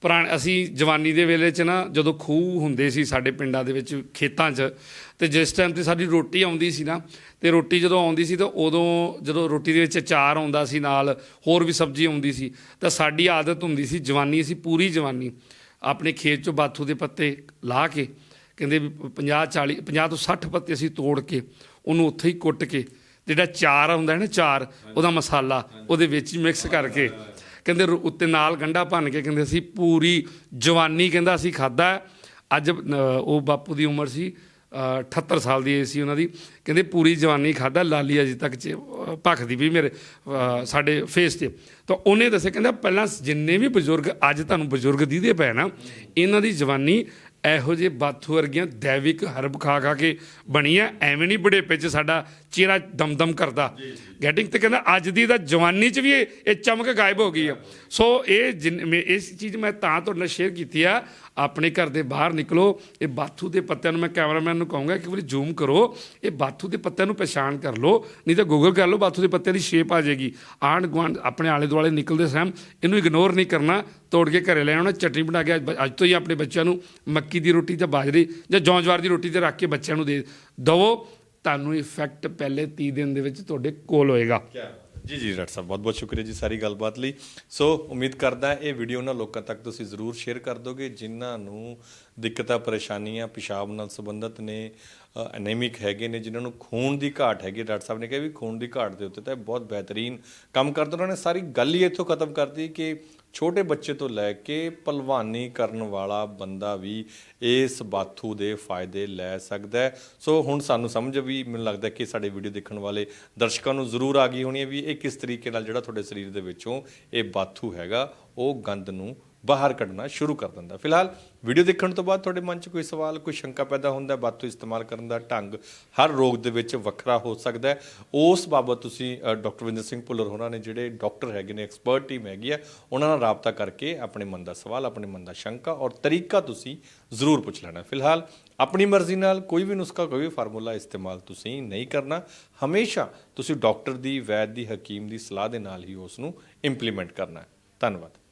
ਪੁਰਾਣੇ ਅਸੀਂ ਜਵਾਨੀ ਦੇ ਵੇਲੇ 'ਚ ਨਾ ਜਦੋਂ ਖੂਹ ਹੁੰਦੇ ਸੀ ਸਾਡੇ ਪਿੰਡਾਂ ਦੇ ਵਿੱਚ ਖੇਤਾਂ 'ਚ, ਤੇ ਜਿਸ ਟਾਈਮ ਤੇ ਸਾਡੀ ਰੋਟੀ ਆਉਂਦੀ ਸੀ ਨਾ, ਤੇ ਰੋਟੀ ਜਦੋਂ ਆਉਂਦੀ ਸੀ ਤਾਂ ਉਦੋਂ ਜਦੋਂ ਰੋਟੀ ਦੇ ਵਿੱਚ ਅਚਾਰ ਆਉਂਦਾ ਸੀ ਨਾਲ, ਹੋਰ ਵੀ ਸਬਜ਼ੀ ਆਉਂਦੀ ਸੀ, ਤਾਂ ਸਾਡੀ ਆਦਤ ਹੁੰਦੀ ਸੀ ਜਵਾਨੀ, ਅਸੀਂ ਪੂਰੀ ਜਵਾਨੀ ਆਪਣੇ ਖੇਤ 'ਚੋਂ ਬਾਥੂ ਦੇ ਪੱਤੇ ਲਾ ਕੇ, ਕਹਿੰਦੇ ਵੀ 50 40 50 ਤੋਂ 60 ਪੱਤੇ ਅਸੀਂ ਤੋੜ ਕੇ ਉਹਨੂੰ ਉੱਥੇ ਹੀ ਕੁੱਟ ਕੇ, ਜਿਹੜਾ ਚਾਰ ਆਉਂਦਾ ਹੈ ਨਾ ਚਾਰ, ਉਹਦਾ ਮਸਾਲਾ ਉਹਦੇ ਵਿੱਚ ਮਿਕਸ ਕਰਕੇ ਕਹਿੰਦੇ ਰੋ- ਉੱਤੇ ਨਾਲ ਗੰਢਾ ਭੰਨ ਕੇ ਕਹਿੰਦੇ ਅਸੀਂ ਪੂਰੀ ਜਵਾਨੀ ਕਹਿੰਦਾ ਅਸੀਂ ਖਾਦਾ ਅੱਜ ਉਹ ਬਾਪੂ ਦੀ ਉਮਰ ਸੀ ਅ, 78 ਸਾਲ ਦੀ ਏਜ ਸੀ ਉਹਨਾਂ ਦੀ। ਕਹਿੰਦੇ ਪੂਰੀ ਜਵਾਨੀ ਖਾਦਾ ਲਾਲੀ ਅਜੇ ਤੱਕ ਚ ਭਖਦੀ ਵੀ ਮੇਰੇ ਸਾਡੇ ਫੇਸ ਤੇ। ਤਾਂ ਉਹਨੇ ਦੱਸਿਆ ਕਹਿੰਦਾ ਪਹਿਲਾਂ ਜਿੰਨੇ ਵੀ ਬਜ਼ੁਰਗ ਅੱਜ ਤੁਹਾਨੂੰ ਬਜ਼ੁਰਗ ਦੀਦੇ ਪਏ ਨਾ ਇਹਨਾਂ ਦੀ ਜਵਾਨੀ ਇਹੋ ਜਿਹੇ ਬਾਥੂ ਵਰਗੀਆਂ ਦੈਵਿਕ ਹਰਬ ਖਾ ਖਾ ਕੇ ਬਣੀ ਆ ਐਵੇਂ ਨਹੀਂ ਬੁਢੇਪੇ 'ਚ ਸਾਡਾ ਚਿਹਰਾ ਦਮਦਮ ਕਰਦਾ। ਗੈਟਿੰਗ ਤੇ ਕਹਿੰਦਾ ਅੱਜ ਦੀ ਤਾਂ ਜਵਾਨੀ 'ਚ ਵੀ ਇਹ ਚਮਕ ਗਾਇਬ ਹੋ ਗਈ ਆ। ਸੋ ਇਹ ਇਸ ਚੀਜ਼ ਮੈਂ ਤਾਂ ਤੁਹਾਡੇ ਨਾਲ ਸ਼ੇਅਰ ਕੀਤੀ ਆ। ਆਪਣੇ ਘਰ ਦੇ ਬਾਹਰ ਨਿਕਲੋ ਇਹ ਬਾਥੂ ਦੇ ਪੱਤਿਆਂ ਨੂੰ ਮੈਂ ਕੈਮਰਾਮੈਨ ਨੂੰ ਕਹੂੰਗਾ ਕਿ ਵਾਰੀ ਜ਼ੂਮ ਕਰੋ ਇਹ ਬਾਥੂ ਦੇ ਪੱਤਿਆਂ ਨੂੰ ਪਛਾਣ ਕਰ ਲਓ ਨਹੀਂ ਤਾਂ ਗੂਗਲ ਕਰ ਲਓ ਬਾਥੂ ਦੇ ਪੱਤਿਆਂ ਦੀ ਸ਼ੇਪ ਆ ਜਾਏਗੀ। ਆਂਢ ਗੁਆਂਢ ਆਪਣੇ ਆਲੇ ਦੁਆਲੇ ਨਿਕਲਦੇ ਸਮ ਇਹਨੂੰ ਇਗਨੋਰ ਨਹੀਂ ਕਰਨਾ ਤੋੜ ਕੇ ਘਰੇ ਲੈ ਆਉਣਾ ਚਟਨੀ ਬਣਾ ਕੇ ਅੱਜ ਅੱਜ ਤੋਂ ਹੀ ਆਪਣੇ ਬੱਚਿਆਂ ਨੂੰ ਮੱਕੀ ਦੀ ਰੋਟੀ ਜਾਂ ਬਾਜਰੀ ਜਾਂ ਜੌਂ ਜਵਾਰ ਦੀ ਰੋਟੀ ਤੇ ਰੱਖ ਕੇ ਬੱਚਿਆਂ ਨੂੰ ਦੇ ਦਵੋ। ਤੁਹਾਨੂੰ ਇਫੈਕਟ ਪਹਿਲੇ 30 ਦਿਨ ਦੇ ਵਿੱਚ ਤੁਹਾਡੇ ਕੋਲ ਹੋਏਗਾ। ਜੀ ਜੀ, ਡਾਕਟਰ ਸਾਹਿਬ, ਬਹੁਤ ਬਹੁਤ ਸ਼ੁਕਰੀਆ ਜੀ ਸਾਰੀ ਗੱਲਬਾਤ ਲਈ। ਸੋ, ਉਮੀਦ ਕਰਦਾ ਇਹ ਵੀਡੀਓ ਉਹਨਾਂ ਲੋਕਾਂ ਤੱਕ ਤੁਸੀਂ ਜ਼ਰੂਰ ਸ਼ੇਅਰ ਕਰ ਦੋਗੇ, ਜਿਨ੍ਹਾਂ ਨੂੰ ਦਿੱਕਤਾਂ, ਪਰੇਸ਼ਾਨੀਆਂ, ਪਿਸ਼ਾਬ ਨਾਲ ਸੰਬੰਧਿਤ ਨੇ ਐਨੀਮਿਕ ਹੈਗੇ ਨੇ, ਜਿਨ੍ਹਾਂ ਨੂੰ ਖੂਨ ਦੀ ਘਾਟ ਹੈਗੀ ਡਾਕਟਰ ਸਾਹਿਬ ਨੇ ਕਿਹਾ ਵੀ ਖੂਨ ਦੀ ਘਾਟ ਦੇ ਉੱਤੇ ਤਾਂ ਇਹ ਬਹੁਤ ਬਿਹਤਰੀਨ ਕੰਮ ਕਰਦੇ ਉਹਨਾਂ ਨੇ ਸਾਰੀ ਗੱਲ ਹੀ ਇੱਥੋਂ ਖਤਮ ਕਰਤੀ ਕਿ ਛੋਟੇ ਬੱਚੇ ਤੋਂ ਲੈ ਕੇ ਭਲਵਾਨੀ ਕਰਨ ਵਾਲਾ ਬੰਦਾ ਵੀ ਇਸ ਬਾਥੂ ਦੇ ਫਾਇਦੇ ਲੈ ਸਕਦਾ ਹੈ। ਸੋ ਹੁਣ ਸਾਨੂੰ ਸਮਝ ਵੀ ਮੈਨੂੰ ਲੱਗਦਾ ਕਿ ਸਾਡੇ ਵੀਡੀਓ ਦੇਖਣ ਵਾਲੇ ਦਰਸ਼ਕਾਂ ਨੂੰ ਜ਼ਰੂਰ ਆ ਗਈ ਹੋਣੀ ਹੈ ਵੀ ਇਹ ਕਿਸ ਤਰੀਕੇ ਨਾਲ ਜਿਹੜਾ ਤੁਹਾਡੇ ਸਰੀਰ ਦੇ ਵਿੱਚੋਂ ਇਹ ਬਾਥੂ ਹੈਗਾ, ਉਹ ਗੰਦ ਨੂੰ ਬਾਹਰ ਕੱਢਣਾ ਸ਼ੁਰੂ ਕਰ ਦਿੰਦਾ। ਫਿਲਹਾਲ ਵੀਡੀਓ ਦੇਖਣ ਤੋਂ ਬਾਅਦ ਤੁਹਾਡੇ ਮਨ 'ਚ ਕੋਈ ਸਵਾਲ, ਕੋਈ ਸ਼ੰਕਾ ਪੈਦਾ ਹੁੰਦਾ ਹੈ ਬਾਥੂ ਇਸਤੇਮਾਲ ਕਰਨ ਦਾ ਢੰਗ ਹਰ ਰੋਗ ਦੇ ਵਿੱਚ ਵੱਖਰਾ ਹੋ ਸਕਦਾ ਹੈ। ਉਸ ਬਾਬਤ ਤੁਸੀਂ ਡਾਕਟਰ ਵਿੰਦਰ ਸਿੰਘ ਭੁੱਲਰ ਹੋਰਾਂ ਨੇ ਜਿਹੜੇ ਡਾਕਟਰ ਹੈਗੇ ਨੇ, ਐਕਸਪਰਟ ਟੀਮ ਹੈਗੀ ਹੈ ਉਹਨਾਂ ਨਾਲ ਰਾਬਤਾ ਕਰਕੇ ਆਪਣੇ ਮਨ ਦਾ ਸਵਾਲ, ਆਪਣੇ ਮਨ ਦਾ ਸ਼ੰਕਾ ਔਰ ਤਰੀਕਾ ਤੁਸੀਂ ਜ਼ਰੂਰ ਪੁੱਛ ਲੈਣਾ। ਫਿਲਹਾਲ ਆਪਣੀ ਮਰਜ਼ੀ ਨਾਲ ਕੋਈ ਵੀ ਨੁਸਖਾ, ਕੋਈ ਵੀ ਫਾਰਮੂਲਾ ਇਸਤੇਮਾਲ ਤੁਸੀਂ ਨਹੀਂ ਕਰਨਾ। ਹਮੇਸ਼ਾ ਤੁਸੀਂ ਡਾਕਟਰ ਦੀ, ਵੈਦ ਦੀ, ਹਕੀਮ ਦੀ ਸਲਾਹ ਦੇ ਨਾਲ ਹੀ ਉਸ ਨੂੰ ਇੰਪਲੀਮੈਂਟ ਕਰਨਾ ਹੈ। ਧੰਨਵਾਦ।